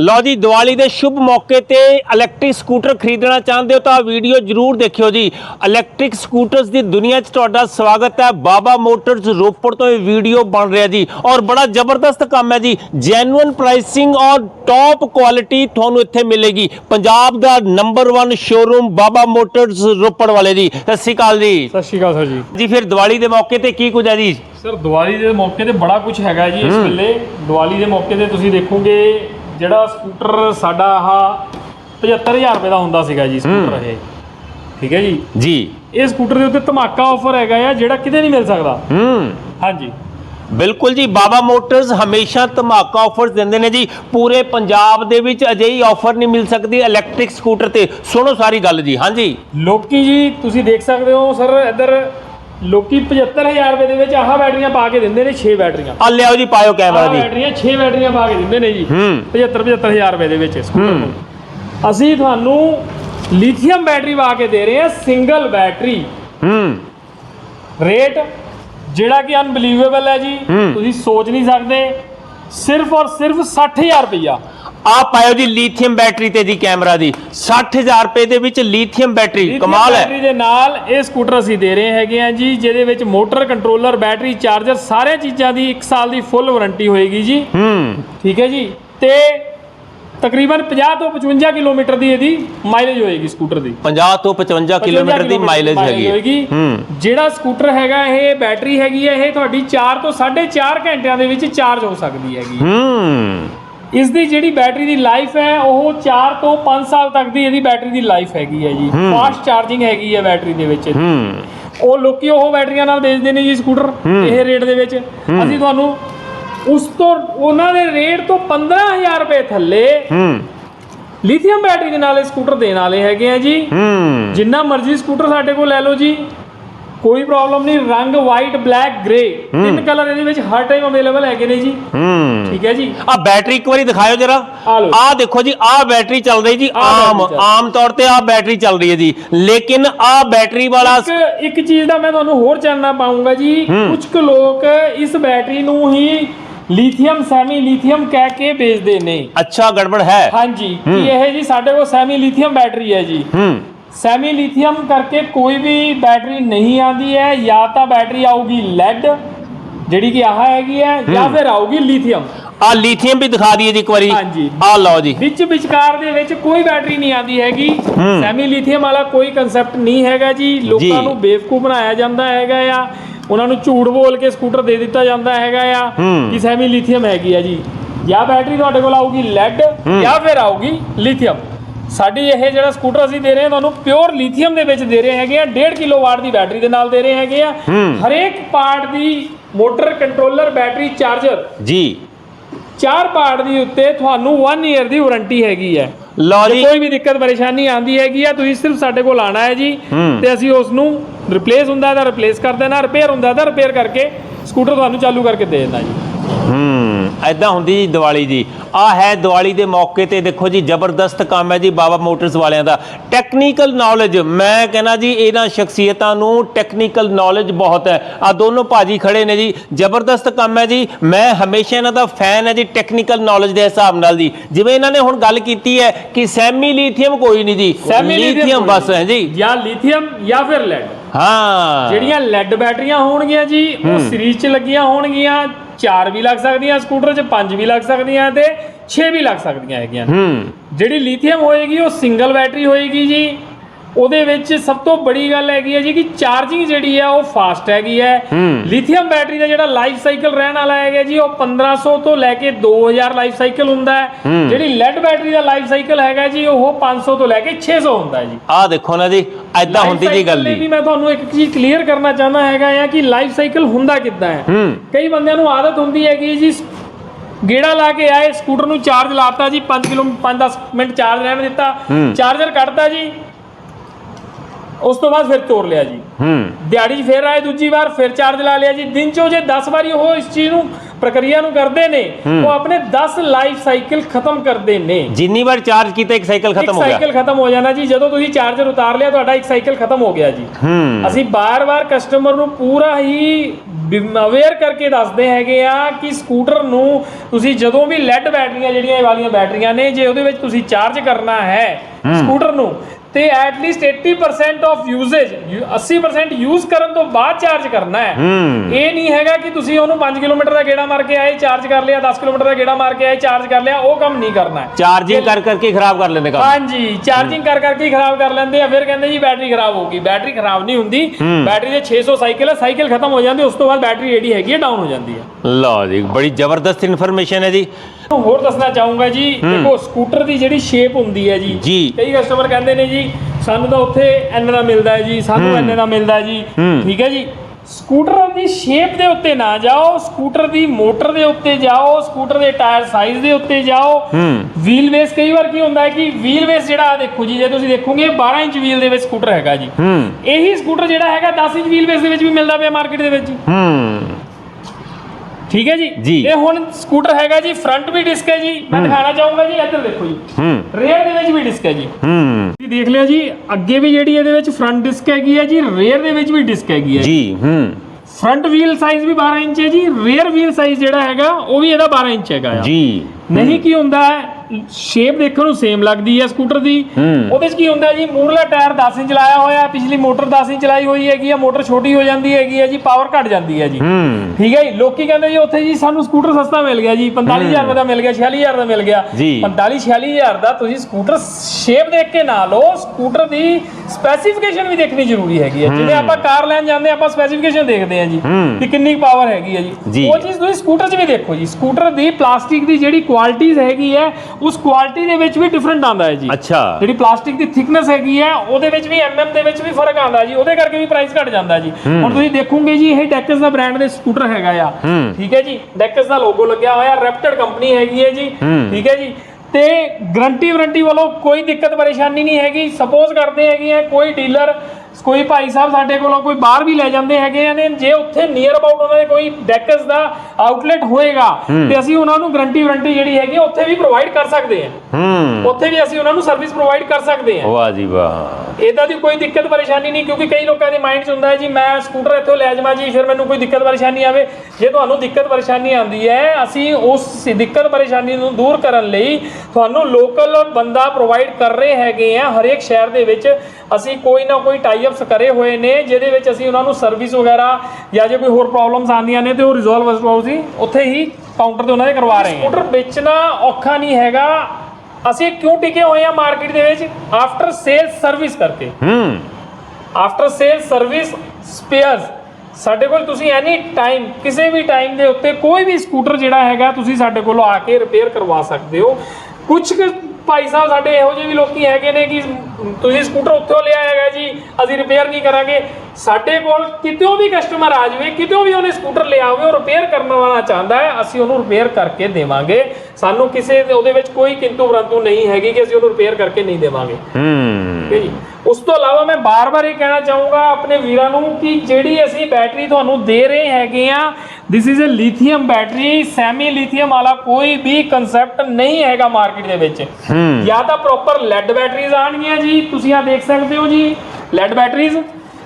ਲਓ ਜੀ ਦੀਵਾਲੀ ਦੇ ਸ਼ੁਭ ਮੌਕੇ ਤੇ ਇਲੈਕਟ੍ਰਿਕ ਸਕੂਟਰ ਖਰੀਦਣਾ ਚਾਹੁੰਦੇ ਹੋ ਤਾਂ ਵੀਡੀਓ ਜਰੂਰ ਦੇਖਿਓ ਜੀ। ਇਲੈਕਟ੍ਰਿਕ ਸਕੂਟਰਸ ਦੀ ਦੁਨੀਆ 'ਚ ਤੁਹਾਡਾ ਸਵਾਗਤ ਹੈ। ਬਾਬਾ ਮੋਟਰਸ ਰੋਪੜ ਤੋਂ ਇਹ ਵੀਡੀਓ ਬਣ ਰਿਹਾ ਜੀ। ਔਰ ਬੜਾ ਜ਼ਬਰਦਸਤ ਕੰਮ ਹੈ ਜੀ। ਜੈਨੂਇਨ ਪ੍ਰਾਈਸਿੰਗ ਔਰ ਟੌਪ ਕੁਆਲਿਟੀ ਤੁਹਾਨੂੰ ਇੱਥੇ ਮਿਲੇਗੀ। ਪੰਜਾਬ ਦਾ number 1 showroom Baba Motors Ropar ਵਾਲੇ ਜੀ। ਸਤਿ ਸ਼੍ਰੀ ਅਕਾਲ ਜੀ। ਸਤਿ ਸ਼੍ਰੀ ਅਕਾਲ ਸਰ ਜੀ। ਜੀ ਫਿਰ ਦੀਵਾਲੀ ਦੇ ਮੌਕੇ ਤੇ ਕੀ ਕੁਝ ਹੈ ਜੀ? ਸਰ ਦੀਵਾਲੀ ਦੇ ਮੌਕੇ ਤੇ ਬੜਾ ਕੁਝ ਹੈਗਾ ਜੀ ਇਸ ਵੇਲੇ। ਦੀਵਾਲੀ ਦੇ ਮੌਕੇ ਤੇ ਤੁਸੀਂ ਦੇਖੋਗੇ ਜਿਹੜਾ ਸਕੂਟਰ ਸਾਡਾ ਆਹ 75000 ਰੁਪਏ ਦਾ ਹੁੰਦਾ ਸੀਗਾ ਜੀ ਸਕੂਟਰ ਇਹ। ਠੀਕ ਹੈ ਜੀ? ਜੀ। ਇਹ ਸਕੂਟਰ ਦੇ ਉੱਤੇ ਧਮਾਕਾ ਆਫਰ ਹੈਗਾ ਆ ਜਿਹੜਾ ਕਿਤੇ ਨਹੀਂ ਮਿਲ ਸਕਦਾ। ਹੂੰ। ਹਾਂਜੀ। ਬਿਲਕੁਲ ਜੀ ਬਾਬਾ ਮੋਟਰਸ ਹਮੇਸ਼ਾ ਧਮਾਕਾ ਆਫਰਸ ਦਿੰਦੇ ਨੇ ਜੀ। ਪੂਰੇ ਪੰਜਾਬ ਦੇ ਵਿੱਚ ਅਜਿਹੀ ਆਫਰ ਨਹੀਂ ਮਿਲ ਸਕਦੀ ਇਲੈਕਟ੍ਰਿਕ ਸਕੂਟਰ ਤੇ। ਸੁਣੋ ਸਾਰੀ ਗੱਲ ਜੀ ਹਾਂਜੀ। ਲੋਕੀ ਜੀ ਤੁਸੀਂ ਦੇਖ ਸਕਦੇ ਹੋ ਸਰ ਇੱਧਰ ਲੋਕੀ 75000 ਰੁਪਏ ਦੇ ਵਿੱਚ ਆਹ ਬੈਟਰੀਆਂ ਪਾ ਕੇ ਦਿੰਦੇ ਨੇ 6 ਬੈਟਰੀਆਂ। ਆ ਲਿਆਓ ਜੀ ਪਾਇਓ ਕੈਮਰਾ ਆਹ ਜੀ। ਬੈਟਰੀਆਂ 6 ਬੈਟਰੀਆਂ ਪਾ ਕੇ ਦਿੰਦੇ ਨੇ ਜੀ। ਹੂੰ। 75 75000 ਰੁਪਏ ਦੇ ਵਿੱਚ ਸਕੂਟਰ ਨੂੰ ਅਸੀਂ ਤੁਹਾਨੂੰ ਲਿਥੀਅਮ ਬੈਟਰੀ ਪਾ ਕੇ ਦੇ ਰਹੇ ਹਾਂ ਸਿੰਗਲ ਬੈਟਰੀ। ਹੂੰ। ਰੇਟ ਜਿਹੜਾ ਕਿ ਅਨਬਲੀਵੇਬਲ ਹੈ ਜੀ ਹੂੰ। ਤੁਸੀਂ ਸੋਚ ਨਹੀਂ ਸਕਦੇ। ਸਿਰਫ ਔਰ ਸਿਰਫ 60000 ਰੁਪਇਆ ਆ ਪਾਇਓ ਜੀ ਲੀਥੀਅਮ ਬੈਟਰੀ ਤੇ ਜੀ ਕੈਮਰਾ ਦੀ। 60000 ਰੁਪਏ ਦੇ ਵਿੱਚ ਲੀਥੀਅਮ ਬੈਟਰੀ ਕਮਾਲ ਹੈ। ਬੈਟਰੀ ਦੇ ਨਾਲ ਇਹ ਸਕੂਟਰ ਅਸੀਂ ਦੇ ਰਹੇ ਹੈਗੇ ਆ ਜੀ ਜਿਹਦੇ ਵਿੱਚ ਮੋਟਰ ਕੰਟਰੋਲਰ ਬੈਟਰੀ ਚਾਰਜਰ ਸਾਰੇ ਚੀਜ਼ਾਂ ਦੀ 1 ਸਾਲ ਦੀ ਫੁੱਲ ਵਾਰੰਟੀ ਹੋਏਗੀ ਜੀ। ਹੂੰ। ਠੀਕ ਹੈ ਜੀ। ਤੇ ਤਕਰੀਬਨ 50 ਤੋਂ 55 ਕਿਲੋਮੀਟਰ ਦੀ ਇਹਦੀ ਮਾਈਲੇਜ ਹੋਏਗੀ ਸਕੂਟਰ ਦੀ। 50 ਤੋਂ 55 ਕਿਲੋਮੀਟਰ ਦੀ ਮਾਈਲੇਜ ਹੈਗੀ ਹੈ। ਜਿਹੜਾ ਸਕੂਟਰ ਹੈਗਾ ਇਹ ਬੈਟਰੀ ਹੈਗੀ ਹੈ ਇਹ ਤੁਹਾਡੀ 4 ਤੋਂ 4.5 ਘੰਟਿਆਂ ਦੇ ਵਿੱਚ ਚਾਰਜ ਹੋ ਸਕਦੀ ਹੈਗੀ। ਹੂੰ। ਇਸ ਦੀ ਜਿਹੜੀ ਬੈਟਰੀ ਦੀ ਲਾਈਫ ਹੈ ਉਹ 4 ਤੋਂ 5 ਸਾਲ ਤੱਕ ਦੀ ਇਹਦੀ ਬੈਟਰੀ ਦੀ ਲਾਈਫ ਹੈਗੀ ਹੈ ਜੀ। ਫਾਸਟ ਚਾਰਜਿੰਗ ਹੈਗੀ ਹੈ ਬੈਟਰੀ ਦੇ ਵਿੱਚ। ਉਹ ਲੋਕੀ ਉਹ ਬੈਟਰੀਆਂ ਨਾਲ ਵੇਚਦੇ ਨੇ ਜੀ ਸਕੂਟਰ ਇਹ ਰੇਟ ਦੇ ਵਿੱਚ। ਅਸੀਂ ਤੁਹਾਨੂੰ ਉਸ ਤੋਂ ਉਹਨਾਂ ਦੇ ਰੇਟ ਤੋਂ 15000 ਰੁਪਏ ਥੱਲੇ ਲਿਥੀਅਮ ਬੈਟਰੀ ਦੇ ਨਾਲ ਇਹ ਸਕੂਟਰ ਦੇਣ ਵਾਲੇ ਹੈਗੇ ਆ ਜੀ। ਜਿੰਨਾ ਮਰਜ਼ੀ ਸਕੂਟਰ ਸਾਡੇ ਕੋਲ ਲੈ ਲਓ ਜੀ। ਕੋਈ ਪ੍ਰੋਬਲਮ ਨਹੀਂ ਰੰਗ ਵਾਈਟ ਬਲੈਕ ਗ੍ਰੇ ਤਿੰਨ ਕਲਰ ਇਹਦੇ ਵਿੱਚ ਹਰ ਟਾਈਮ ਅਵੇਲੇਬਲ ਹੈਗੇ ਨੇ ਜੀ। ਹੂੰ। ਠੀਕ ਹੈ ਜੀ। ਆ ਬੈਟਰੀ ਇੱਕ ਵਾਰੀ ਦਿਖਾਇਓ ਜਰਾ। ਆ ਲਓ। ਆ ਦੇਖੋ ਜੀ ਆ ਬੈਟਰੀ ਚੱਲ ਰਹੀ ਜੀ। ਆਹ ਆਮ ਚੱਲ- ਆਮ ਤੌਰ ਤੇ ਆ ਬੈਟਰੀ ਚੱਲ ਰਹੀ ਹੈ ਜੀ। ਲੇਕਿਨ ਆ ਬੈਟਰੀ ਵਾਲਾ ਇੱਕ ਇੱਕ ਚੀਜ਼ ਦਾ ਮੈਂ ਤੁਹਾਨੂੰ ਹੋਰ ਜਾਣਨਾ ਪਾਉਂਗਾ ਜੀ। ਕੁਝ ਕੁ ਲੋਕ ਇਸ ਬੈਟਰੀ ਨੂੰ ਹੀ ਲਿਥੀਅਮ ਸੈਮੀ ਲਿਥੀਅਮ ਕਹਿ ਕੇ ਵੇਚਦੇ ਨੇ। ਅੱਛਾ ਗੜਬੜ ਹੈ। ਹਾਂਜੀ। ਕਿ ਇਹ ਜੀ ਸਾਡੇ ਕੋਲ ਸੈਮੀ ਲਿਥੀਅਮ ਬੈਟਰੀ ਹੈ ਜੀ। ਹੂੰ। ਸੈਮੀ ਲਿਥੀਅਮ ਕਰਕੇ ਕੋਈ ਵੀ ਬੈਟਰੀ ਨਹੀਂ ਆਂਦੀ ਹੈ ਜਾਂ ਤਾਂ ਬੈਟਰੀ ਆਊਗੀ ਲੈਡ ਜਿਹੜੀ ਕਿ ਆਹ ਹੈਗੀ ਹੈ ਜਾਂ ਫਿਰ ਆਊਗੀ ਲਿਥੀਅਮ। ਆ ਲੀਥੀਅਮ ਵੀ ਦਿਖਾ ਦਈਏ ਜੀ ਇੱਕ ਵਾਰੀ। ਹਾਂਜੀ। ਆ ਲਓ ਜੀ। ਵਿੱਚ ਵਿਚਕਾਰ ਦੇ ਵਿੱਚ ਕੋਈ ਬੈਟਰੀ ਨਹੀਂ ਆਂਦੀ ਹੈਗੀ। ਸੈਮੀ ਲਿਥੀਅਮ ਵਾਲਾ ਕੋਈ ਕਨਸੈਪਟ ਨਹੀਂ ਹੈਗਾ ਜੀ। ਜੀ। ਲੋਕਾਂ ਨੂੰ ਬੇਵਕੂਫ ਬਣਾਇਆ ਜਾਂਦਾ ਹੈਗਾ ਆ। ਉਹਨਾਂ ਨੂੰ ਝੂਠ ਬੋਲ ਕੇ ਸਕੂਟਰ ਦੇ ਦਿੱਤਾ ਜਾਂਦਾ ਹੈਗਾ ਆ ਹੂੰ। ਕਿ ਸੈਮੀ ਲਿਥੀਅਮ ਹੈਗੀ ਆ ਜੀ। ਜਾਂ ਬੈਟਰੀ ਤੁਹਾਡੇ ਕੋਲ ਆਊਗੀ ਲੈਡ ਜਾਂ ਫਿਰ ਆਊਗੀ ਲਿਥੀਅਮ। ਸਾਡੀ ਇਹ ਜਿਹੜਾ ਸਕੂਟਰ ਅਸੀਂ ਦੇ ਰਹੇ ਹਾਂ ਤੁਹਾਨੂੰ ਪਿਓਰ ਲਿਥੀਅਮ ਦੇ ਵਿੱਚ ਦੇ ਰਹੇ ਹੈਗੇ ਆ 1.5 ਕਿਲੋਵਾਟ ਦੀ ਬੈਟਰੀ ਦੇ ਨਾਲ ਦੇ ਰਹੇ ਹੈਗੇ ਆ ਹਰੇਕ ਪਾਰਟ ਦੀ ਮੋਟਰ ਕੰਟਰੋਲਰ ਬੈਟਰੀ ਚਾਰਜਰ ਜੀ। ਚਾਰ ਪਾਰਟ ਦੀ ਉੱਤੇ ਤੁਹਾਨੂੰ 1 ਇਅਰ ਦੀ ਵਾਰੰਟੀ ਹੈਗੀ ਹੈ। ਲਓ ਜੇ ਕੋਈ ਵੀ ਦਿੱਕਤ ਪਰੇਸ਼ਾਨੀ ਆਂਦੀ ਹੈਗੀ ਆ ਤੁਸੀਂ ਸਿਰਫ ਸਾਡੇ ਕੋਲ ਆਣਾ ਹੈ ਜੀ। ਤੇ ਅਸੀਂ ਉਸ ਨੂੰ ਰਿਪਲੇਸ ਹੁੰਦਾ ਤਾਂ ਰਿਪਲੇਸ ਕਰ ਦੇਣਾ ਰਿਪੇਅਰ ਹੁੰਦਾ ਤਾਂ ਰਿਪੇਅਰ ਕਰਕੇ ਸਕੂਟਰ ਤੁਹਾਨੂੰ ਚਾਲੂ ਕਰਕੇ ਦੇ ਦੇਣਾ ਜੀ। ਹੂੰ। ਐਦਾਂ ਹੁੰਦੀ ਜੀ ਦੀਵਾਲੀ ਜੀ। ਆ ਹੈ ਦੀਵਾਲੀ ਦੇ ਮੌਕੇ ਤੇ ਦੇਖੋ ਜੀ ਜ਼ਬਰਦਸਤ ਕੰਮ ਹੈ ਜੀ ਬਾਬਾ ਮੋਟਰਸ ਵਾਲਿਆਂ ਦਾ। ਟੈਕਨੀਕਲ ਨੌਲੇਜ ਮੈਂ ਕਹਿੰਦਾ ਜੀ ਇਹਨਾਂ ਸ਼ਖਸੀਅਤਾਂ ਨੂੰ ਟੈਕਨੀਕਲ ਨੌਲੇਜ ਬਹੁਤ ਹੈ। ਆ ਦੋਨੋਂ ਭਾਜੀ ਖੜੇ ਨੇ ਜੀ ਜ਼ਬਰਦਸਤ ਕੰਮ ਹੈ ਜੀ। ਮੈਂ ਹਮੇਸ਼ਾ ਇਹਨਾਂ ਦਾ ਫੈਨ ਹੈ ਜੀ ਟੈਕਨੀਕਲ ਨੌਲੇਜ ਦੇ ਹਿਸਾਬ ਨਾਲ ਜੀ। ਜਿਵੇਂ ਇਹਨਾਂ ਨੇ ਹੁਣ ਗੱਲ ਕੀਤੀ ਹੈ ਕਿ ਸੈਮੀ ਲੀਥੀਅਮ ਕੋਈ ਨਹੀਂ ਜੀ ਸੈਮੀ ਲੀਥੀਅਮ ਬਸ ਹੈ ਜੀ। ਜਾਂ ਲਿਥੀਅਮ ਜਾਂ ਫਿਰ ਲੈਡ ਹਾਂ। ਜਿਹੜੀਆਂ ਲੈਡ ਬੈਟਰੀਆਂ ਹੋਣਗੀਆਂ ਜੀ ਉਹ ਸੀਰੀਜ਼ 'ਚ ਲੱਗੀਆਂ ਹੋਣਗੀਆਂ। 4 ਵੀ ਲੱਗ ਸਕਦੀਆਂ ਸਕੂਟਰ 'ਚ 5 ਵੀ ਲੱਗ ਸਕਦੀਆਂ ਤੇ 6 ਵੀ ਲੱਗ ਸਕਦੀਆਂ ਹੈਗੀਆਂ। ਹੂੰ। ਜਿਹੜੀ ਲਿਥੀਅਮ ਹੋਏਗੀ ਉਹ ਸਿੰਗਲ ਬੈਟਰੀ ਹੋਏਗੀ ਜੀ। ਉਹਦੇ ਵਿੱਚ ਸਭ ਤੋਂ ਬੜੀ ਗੱਲ ਹੈਗੀ ਹੈ ਜੀ ਕਿ ਚਾਰਜਿੰਗ ਜਿਹੜੀ ਹੈ ਉਹ ਫਾਸਟ ਹੈਗੀ ਹੈ। ਲਿਥੀਅਮ ਬੈਟਰੀ ਦਾ ਜਿਹੜਾ ਲਾਈਫ ਸਾਈਕਲ ਰਹਿਣ ਵਾਲਾ ਹੈਗਾ ਜੀ ਉਹ 1500 ਤੋਂ ਲੈ ਕੇ 2000 ਲਾਈਫ ਸਾਈਕਲ ਹੁੰਦਾ ਹੈ। ਜਿਹੜੀ ਲੈਡ ਬੈਟਰੀ ਦਾ ਲਾਈਫ ਸਾਈਕਲ ਹੈਗਾ ਜੀ ਉਹ 500 ਤੋਂ ਲੈ ਕੇ 600 ਹੁੰਦਾ ਜੀ। ਆ ਦੇਖੋ ਨਾ ਜੀ ਐਦਾਂ ਹੁੰਦੀ ਜੀ ਗੱਲ ਵੀ ਮੈਂ ਤੁਹਾਨੂੰ ਇੱਕ ਚੀਜ਼ ਕਲੀਅਰ ਕਰਨਾ ਚਾਹੁੰਦਾ ਹੈਗਾ ਆ ਕਿ ਲਾਈਫ ਸਾਈਕਲ ਹੁੰਦਾ ਕਿੱਦਾਂ ਹੈ। ਕਈ ਬੰਦਿਆਂ ਨੂੰ ਆਦਤ ਹੁੰਦੀ ਹੈ ਕਿ ਜੀ ਗੇੜਾ ਲਾ ਕੇ ਆਏ ਸਕੂਟਰ ਨੂੰ ਚਾਰਜ ਲਾਤਾ ਜੀ 5 ਕਿਲੋ 5-10 ਮਿੰਟ ਚਾਰਜ ਰਹਿਣ ਦਿੱਤਾ। ਚਾਰਜਰ ਕੱਢਤਾ ਜੀ ਉਸ ਤੋਂ ਬਾਅਦ ਫਿਰ ਤੋੜ ਲਿਆ ਜੀ। ਹੂੰ। ਦਿਹਾੜੀ 'ਚ ਫਿਰ ਆਏ ਦੂਜੀ ਵਾਰ ਫਿਰ ਚਾਰਜ ਲਾ ਲਿਆ ਜੀ। ਦਿਨ 'ਚੋਂ ਜੇ 10 ਵਾਰੀ ਉਹ ਇਸ ਚੀਜ਼ ਨੂੰ ਪ੍ਰਕਿਰਿਆ ਨੂੰ ਕਰਦੇ ਨੇ ਉਹ ਆਪਣੇ 10 ਲਾਈਫ ਸਾਈਕਲ ਖਤਮ ਕਰਦੇ ਨੇ। ਜਿੰਨੀ ਵਾਰ ਚਾਰਜ ਕੀਤਾ ਇੱਕ ਸਾਈਕਲ ਖਤਮ ਹੋ ਗਿਆ। ਸਾਈਕਲ ਖਤਮ ਹੋ ਜਾਣਾ ਜੀ। ਜਦੋਂ ਤੁਸੀਂ ਚਾਰਜਰ ਉਤਾਰ ਲਿਆ ਤੁਹਾਡਾ ਇੱਕ ਸਾਈਕਲ ਖਤਮ ਹੋ ਗਿਆ ਜੀ। ਹੂੰ। ਅਸੀਂ ਬਾਰ-ਬਾਰ ਕਸਟਮਰ ਨੂੰ ਪੂਰਾ ਹੀ ਅਵੇਅਰ ਕਰਕੇ ਦੱਸਦੇ ਹੈਗੇ ਆ ਕਿ ਸਕੂਟਰ ਨੂੰ ਤੁਸੀਂ ਜਦੋਂ ਵੀ ਲੈਡ ਬੈਟਰੀਆਂ ਜਿਹੜੀਆਂ ਇਹ ਵਾਲੀਆਂ ਬੈਟਰੀਆਂ ਨੇ ਜੇ ਉਹਦੇ ਵਿੱਚ ਤੁਸੀਂ ਚਾਰਜ ਕਰਨਾ ਹੈ ਸਕੂਟਰ ਨੂੰ ਤੇ at least 80% of usage 80% use ਕਰਨ ਤੋਂ ਬਾਅਦ ਚਾਰਜ ਕਰਨਾ ਹੈ। ਇਹ ਨਹੀਂ ਹੈਗਾ ਕਿ ਤੁਸੀਂ ਉਹਨੂੰ 5 ਕਿਲੋਮੀਟਰ ਦਾ ਗੇੜਾ ਮਾਰ ਕੇ ਆਏ ਚਾਰਜ ਕਰ ਲਿਆ 10 ਕਿਲੋਮੀਟਰ ਦਾ ਗੇੜਾ ਮਾਰ ਕੇ ਆਏ ਚਾਰਜ ਕਰ ਲਿਆ ਉਹ ਕੰਮ ਨਹੀਂ ਕਰਨਾ ਹੈ। ਚਾਰਜਿੰਗ ਕਰ ਕਰਕੇ ਖਰਾਬ ਕਰ ਲੈਂਦੇ ਕੰਮ। ਹਾਂਜੀ ਚਾਰਜਿੰਗ ਕਰ ਕਰਕੇ ਖਰਾਬ ਕਰ ਲੈਂਦੇ ਆ ਫਿਰ ਕਹਿੰਦੇ ਜੀ ਬੈਟਰੀ ਖਰਾਬ ਹੋ ਗਈ ਬੈਟਰੀ ਖਰਾਬ ਨਹੀਂ ਹੁੰਦੀ। ਬੈਟਰੀ ਦੇ 600 ਸਾਈਕਲ ਹੈ ਸਾਈਕਲ ਖਤਮ ਹੋ ਜਾਂਦੀ ਉਸ ਤੋਂ ਬਾਅਦ ਬੈਟਰੀ ਜਿਹੜੀ ਹੈਗੀ ਹੈ ਡਾਊਨ ਹੋ ਜਾਂਦੀ ਹੈ ਲਓ ਜੀ ਬੜੀ ਜ਼ਬਰਦਸਤ ਇਨਫੋਰਮੇਸ਼ਨ ਹੈ ਜੀ। ਹੋਰ ਦੱਸਣਾ ਚਾਹੂੰਗਾ ਜੀ ਦੇਖੋ ਸਕੂਟਰ ਦੀ ਜਿਹੜੀ ਸ਼ੇਪ ਹੁੰਦੀ ਹੈ ਜੀ। ਕਈ ਕਸਟਮਰ ਕਹਿੰਦੇ ਨੇ ਜੀ ਸਾਨੂੰ ਤਾਂ ਉੱਥੇ ਐਨ ਦਾ ਮਿਲਦਾ ਹੈ ਜੀ ਸਾਨੂੰ ਐਨ ਦਾ ਮਿਲਦਾ ਹੈ ਜੀ। ਠੀਕ ਹੈ ਜੀ? ਸਕੂਟਰ ਦੀ ਸ਼ੇਪ ਦੇ ਉੱਤੇ ਨਾ ਜਾਓ ਸਕੂਟਰ ਦੀ ਮੋਟਰ ਦੇ ਉੱਤੇ ਜਾਓ ਸਕੂਟਰ ਦੇ ਟਾਇਰ ਸਾਈਜ਼ ਦੇ ਉੱਤੇ ਜਾਓ। ਵੀਲ ਬੇਸ ਕਈ ਵਾਰ ਕੀ ਹੁੰਦਾ ਹੈ ਕਿ ਵੀਲ ਬੇਸ ਜਿਹੜਾ ਦੇਖੋ ਜੀ ਜੇ ਤੁਸੀਂ ਦੇਖੋਗੇ 12 ਇੰਚ ਵੀਲ ਦੇ ਵਿੱਚ ਸਕੂਟਰ ਹੈਗਾ ਜੀ। ਇਹੀ ਸਕੂਟਰ ਜਿਹੜਾ ਹੈਗਾ 10 ਇੰਚ ਵੀਲ ਬੇਸ ਦੇ ਵਿੱਚ ਵੀ ਮਿਲਦਾ ਪਿਆ ਮਾਰਕੀਟ ਦੇ ਵਿੱਚ ਜੀ। ਹੂੰ। ਠੀਕ ਹੈ ਜੀ? ਜੀ। ਇਹ ਹੁਣ ਸਕੂਟਰ ਹੈਗਾ ਜੀ ਫਰੰਟ ਵੀ ਡਿਸਕ ਹੈ ਜੀ। ਮੈਂ ਦਿਖਾਣਾ ਚਾਹੂੰਗਾ ਜੀ ਇੱਧਰ ਦੇਖੋ ਜੀ। ਹੂੰ। ਰੇਅਰ ਦੇ ਵਿੱਚ ਵੀ ਡਿਸਕ ਹੈ ਜੀ। ਹੂੰ। ਤੁਸੀਂ ਦੇਖ ਲਿਆ ਜੀ ਅੱਗੇ ਵੀ ਜਿਹੜੀ ਇਹਦੇ ਵਿੱਚ ਫਰੰਟ ਡਿਸਕ ਹੈਗੀ ਹੈ ਜੀ ਰੇਅਰ ਦੇ ਵਿੱਚ ਵੀ ਡਿਸਕ ਹੈਗੀ ਹੈ ਜੀ। ਹੂੰ। ਫਰੰਟ ਵੀਲ ਸਾਈਜ਼ ਵੀ 12 ਇੰਚ ਹੈ ਜੀ ਰੇਅਰ ਵੀਲ ਸਾਈਜ਼ ਜਿਹੜਾ ਹੈਗਾ ਉਹ ਵੀ ਇਹਦਾ 12 ਇੰਚ ਹੈਗਾ ਆ। ਜੀ। ਨਹੀਂ ਕੀ ਹੁੰਦਾ ਹੈ ਸ਼ੇਪ ਦੇਖਣ ਨੂੰ ਸੇਮ ਲੱਗਦੀ ਹੈ ਸਕੂਟਰ ਦੀ। ਉਹਦੇ 'ਚ ਕੀ ਹੁੰਦਾ ਜੀ? ਮੂਰਲਾ ਟਾਇਰ 10 ਇੰਚ ਲਾਇਆ ਹੋਇਆ ਪਿਛਲੀ ਮੋਟਰ 10 ਇੰਚ ਲਾਈ ਹੋਈ ਹੈਗੀ ਆ ਮੋਟਰ ਛੋਟੀ ਹੋ ਜਾਂਦੀ ਹੈਗੀ ਹੈ ਜੀ ਪਾਵਰ ਘਟ ਜਾਂਦੀ ਹੈ ਜੀ। ਠੀਕ ਹੈ ਜੀ? ਲੋਕੀ ਕਹਿੰਦੇ ਜੀ ਉੱਥੇ ਜੀ ਸਾਨੂੰ ਸਕੂਟਰ ਸਸਤਾ ਮਿਲ ਗਿਆ ਜੀ 45000 ਰੁਪਏ ਦਾ ਮਿਲ ਗਿਆ 46000 ਦਾ ਮਿਲ ਗਿਆ। ਜੀ। 45 46000 ਦਾ ਤੁਸੀਂ ਸਕੂਟਰ ਸ਼ੇਪ ਦੇਖ ਕੇ ਨਾ ਲਓ ਸਕੂਟਰ ਦੀ ਸਪੈਸੀਫਿਕੇਸ਼ਨ ਵੀ ਦੇਖਣੀ ਜ਼ਰੂਰੀ ਹੈਗੀ ਹੈ। ਜਿਵੇਂ ਆਪਾਂ ਕਾਰ ਲੈਣ ਜਾਂਦੇ ਆਪਾਂ ਸਪੈਸੀਫਿਕੇਸ਼ਨ ਦੇਖਦੇ ਹਾਂ ਜੀ। ਕਿ ਕਿੰਨੀ ਪਾਵਰ ਹੈਗੀ ਹੈ ਜੀ। ਉਹ ਚੀਜ਼ ਤੁਸੀਂ ਸਕੂਟਰ 'ਚ ਵੀ ਦੇਖੋ ਜੀ ਸਕੂਟਰ ਦੀ ਪਲਾਸਟਿਕ ਦੀ ਜਿਹੜੀ ਕੁਆਲਿਟੀਜ਼ ਹੈਗੀ ਹੈ ਉਸ ਕੁਆਲਿਟੀ ਦੇ ਵਿੱਚ ਵੀ ਡਿਫਰੈਂਟ ਆਉਂਦਾ ਹੈ ਜੀ। ਅੱਛਾ। ਜਿਹੜੀ ਪਲਾਸਟਿਕ ਦੀ ਥਿਕਨੈਸ ਹੈਗੀ ਹੈ ਉਹਦੇ ਵਿੱਚ ਵੀ ਐਮਐਮ ਦੇ ਵਿੱਚ ਵੀ ਫ਼ਰਕ ਆਉਂਦਾ ਜੀ ਉਹਦੇ ਕਰਕੇ ਵੀ ਪ੍ਰਾਈਸ ਘਟ ਜਾਂਦਾ ਜੀ। ਹੁਣ ਤੁਸੀਂ ਦੇਖੋਗੇ ਜੀ ਇਹ ਡੈਕਸ ਦਾ ਬ੍ਰਾਂਡ ਦੇ ਸਕੂਟਰ ਹੈਗਾ ਆ। ਠੀਕ ਹੈ ਜੀ ਡੈਕਸ ਦਾ ਲੋਗੋ ਲੱਗਿਆ ਹੋਇਆ ਰੈਪਟਡ ਕੰਪਨੀ ਹੈਗੀ ਹੈ ਜੀ। ਠੀਕ ਹੈ ਜੀ ਤੇ ਗਰੰਟੀ ਵਾਰੰਟੀ ਵੱਲੋਂ ਕੋਈ ਦਿੱਕਤ ਪਰੇਸ਼ਾਨੀ ਨਹੀਂ ਹੈਗੀ। ਸਪੋਜ਼ ਕਰਦੇ ਹੈਗੇ ਆ ਕੋਈ ਡੀਲਰ ਕੋਈ ਭਾਈ ਸਾਹਿਬ ਸਾਡੇ ਕੋਲੋਂ ਕੋਈ ਬਾਹਰ ਵੀ ਲੈ ਜਾਂਦੇ ਹੈਗੇ ਆ ਨੇ ਜੇ ਉੱਥੇ ਨੀਅਰ ਅਬਾਊਟ ਉਹਨਾਂ ਦੇ ਕੋਈ ਡੈਕਸ ਦਾ ਆਊਟਲੈਟ ਹੋਏਗਾ ਤੇ ਅਸੀਂ ਉਹਨਾਂ ਨੂੰ ਗਰੰਟੀ ਵਾਰੰਟੀ ਜਿਹੜੀ ਹੈਗੀ ਆ, ਉੱਥੇ ਵੀ ਪ੍ਰੋਵਾਈਡ ਕਰ ਸਕਦੇ ਹੂੰ। ਉੱਥੇ ਵੀ ਅਸੀਂ ਉਹਨਾਂ ਨੂੰ ਸਰਵਿਸ ਪ੍ਰੋਵਾਈਡ ਕਰ ਸਕਦੇ ਹਾਂ ਵਾਹ ਜੀ ਵਾਹ। ਇਦਾਂ ਦੀ ਕੋਈ ਦਿੱਕਤ ਪਰੇਸ਼ਾਨੀ ਨਹੀਂ ਕਿਉਂਕਿ ਕਈ ਲੋਕਾਂ ਦੇ ਮਾਈਂਡ 'ਚ ਹੁੰਦਾ ਹੈ ਜੀ ਮੈਂ ਸਕੂਟਰ ਇੱਥੋਂ ਲੈ ਜਾਵਾਂ ਜੀ ਫਿਰ ਮੈਨੂੰ ਕੋਈ ਦਿੱਕਤ ਪਰੇਸ਼ਾਨੀ ਆਵੇ। ਜੇ ਤੁਹਾਨੂੰ ਦਿੱਕਤ ਪਰੇਸ਼ਾਨੀ ਆਉਂਦੀ ਹੈ ਅਸੀਂ ਉਸ ਦਿੱਕਤ ਪਰੇਸ਼ਾਨੀ ਨੂੰ ਦੂਰ ਕਰਨ ਲਈ ਤੁਹਾਨੂੰ ਲੋਕਲ ਬੰਦਾ ਪ੍ਰੋਵਾਈਡ ਕਰ ਰਹੇ ਹੈਗੇ ਆ ਹਰੇਕ ਸ਼ਹਿਰ ਦੇ ਵਿੱਚ। ਅਸੀਂ ਕੋਈ ਨਾ ਕੋਈ ਟਾਈ ਅਪਸ ਕਰੇ ਹੋਏ ਨੇ ਜਿਹਦੇ ਵਿੱਚ ਅਸੀਂ ਉਹਨਾਂ ਨੂੰ ਸਰਵਿਸ ਵਗੈਰਾ ਜਾਂ ਜੇ ਕੋਈ ਹੋਰ ਪ੍ਰੋਬਲਮਸ ਆਉਂਦੀਆਂ ਨੇ ਤੇ ਉਹ ਰਿਜ਼ੋਲਵ ਅਸੀਂ ਉੱਥੇ ਹੀ ਕਾਊਂਟਰ ਤੇ ਉਹਨਾਂ ਦੇ ਕਰਵਾ ਰਹੇ ਹਾਂ। ਸਕੂਟਰ ਵੇਚਣਾ ਔਖਾ ਨਹੀਂ ਹੈਗਾ। ਅਸੀਂ ਕਿਉਂ ਟਿਕੇ ਹੋਏ ਆ ਮਾਰਕੀਟ ਦੇ ਵਿੱਚ? ਆਫਟਰ ਸੇਲ ਸਰਵਿਸ ਕਰਕੇ। ਹੂੰ। ਆਫਟਰ ਸੇਲ ਸਰਵਿਸ ਸਪੇਅਰਸ ਸਾਡੇ ਕੋਲ ਤੁਸੀਂ ਐਨੀ ਟਾਈਮ ਕਿਸੇ ਵੀ ਟਾਈਮ ਦੇ ਉੱਤੇ ਕੋਈ ਵੀ ਸਕੂਟਰ ਜਿਹੜਾ ਹੈਗਾ ਤੁਸੀਂ ਸਾਡੇ ਕੋਲੋਂ ਆ ਕੇ ਰਿਪੇਅਰ ਕਰਵਾ ਸਕਦੇ ਹੋ। ਕੁਝ ਭਾਈ ਸਾਹਿਬ ਸਾਡੇ ਇਹੋ ਜਿਹੇ ਵੀ ਲੋਕੀ ਹੈਗੇ ਨੇ ਕਿ ਤੁਸੀਂ ਸਕੂਟਰ ਉੱਥੋਂ ਲਿਆ ਹੈਗਾ ਜੀ ਅਸੀਂ ਰਿਪੇਅਰ ਨਹੀਂ ਕਰਾਂਗੇ। ਸਾਡੇ ਕੋਲ ਕਿਤੋਂ ਵੀ ਕਸਟਮਰ ਆ ਜਾਵੇ ਕਿਤੋਂ ਵੀ ਉਹਨੇ ਸਕੂਟਰ ਲਿਆ ਹੋਵੇ ਉਹ ਰਿਪੇਅਰ ਕਰਨ ਵਾਲਾ ਚਾਹੁੰਦਾ ਹੈ ਅਸੀਂ ਉਹਨੂੰ ਰਿਪੇਅਰ ਕਰਕੇ ਦੇਵਾਂਗੇ। ਸਾਨੂੰ ਕਿਸੇ ਉਹਦੇ ਵਿੱਚ ਕੋਈ ਕਿੰਤੂ ਪਰੰਤੂ ਨਹੀਂ ਹੈਗੀ ਕਿ ਅਸੀਂ ਉਹਨੂੰ ਰਿਪੇਅਰ ਕਰਕੇ ਨਹੀਂ ਦੇਵਾਂਗੇ। ਠੀਕ ਹੈ ਜੀ? ਉਸ ਤੋਂ ਇਲਾਵਾ ਮੈਂ ਬਾਰ-ਬਾਰ ਇਹ ਕਹਿਣਾ ਚਾਹੂੰਗਾ ਆਪਣੇ ਵੀਰਾਂ ਨੂੰ ਕਿ ਜਿਹੜੀ ਅਸੀਂ ਬੈਟਰੀ ਤੁਹਾਨੂੰ ਦੇ ਰਹੇ ਹੈਗੇ ਆ this is a lithium battery semi lithium ਵਾਲਾ ਕੋਈ ਵੀ ਕਨਸੈਪਟ ਨਹੀਂ ਹੈਗਾ ਮਾਰਕੀਟ ਦੇ ਵਿੱਚ। ਜਾਂ ਤਾਂ ਪ੍ਰੋਪਰ ਲੈਡ ਬੈਟਰੀਜ਼ ਆਣਗੀਆਂ ਜੀ ਤੁਸੀਂ ਆ ਦੇਖ ਸਕਦੇ ਹੋ ਜੀ ਲੈਡ ਬੈਟਰੀਜ਼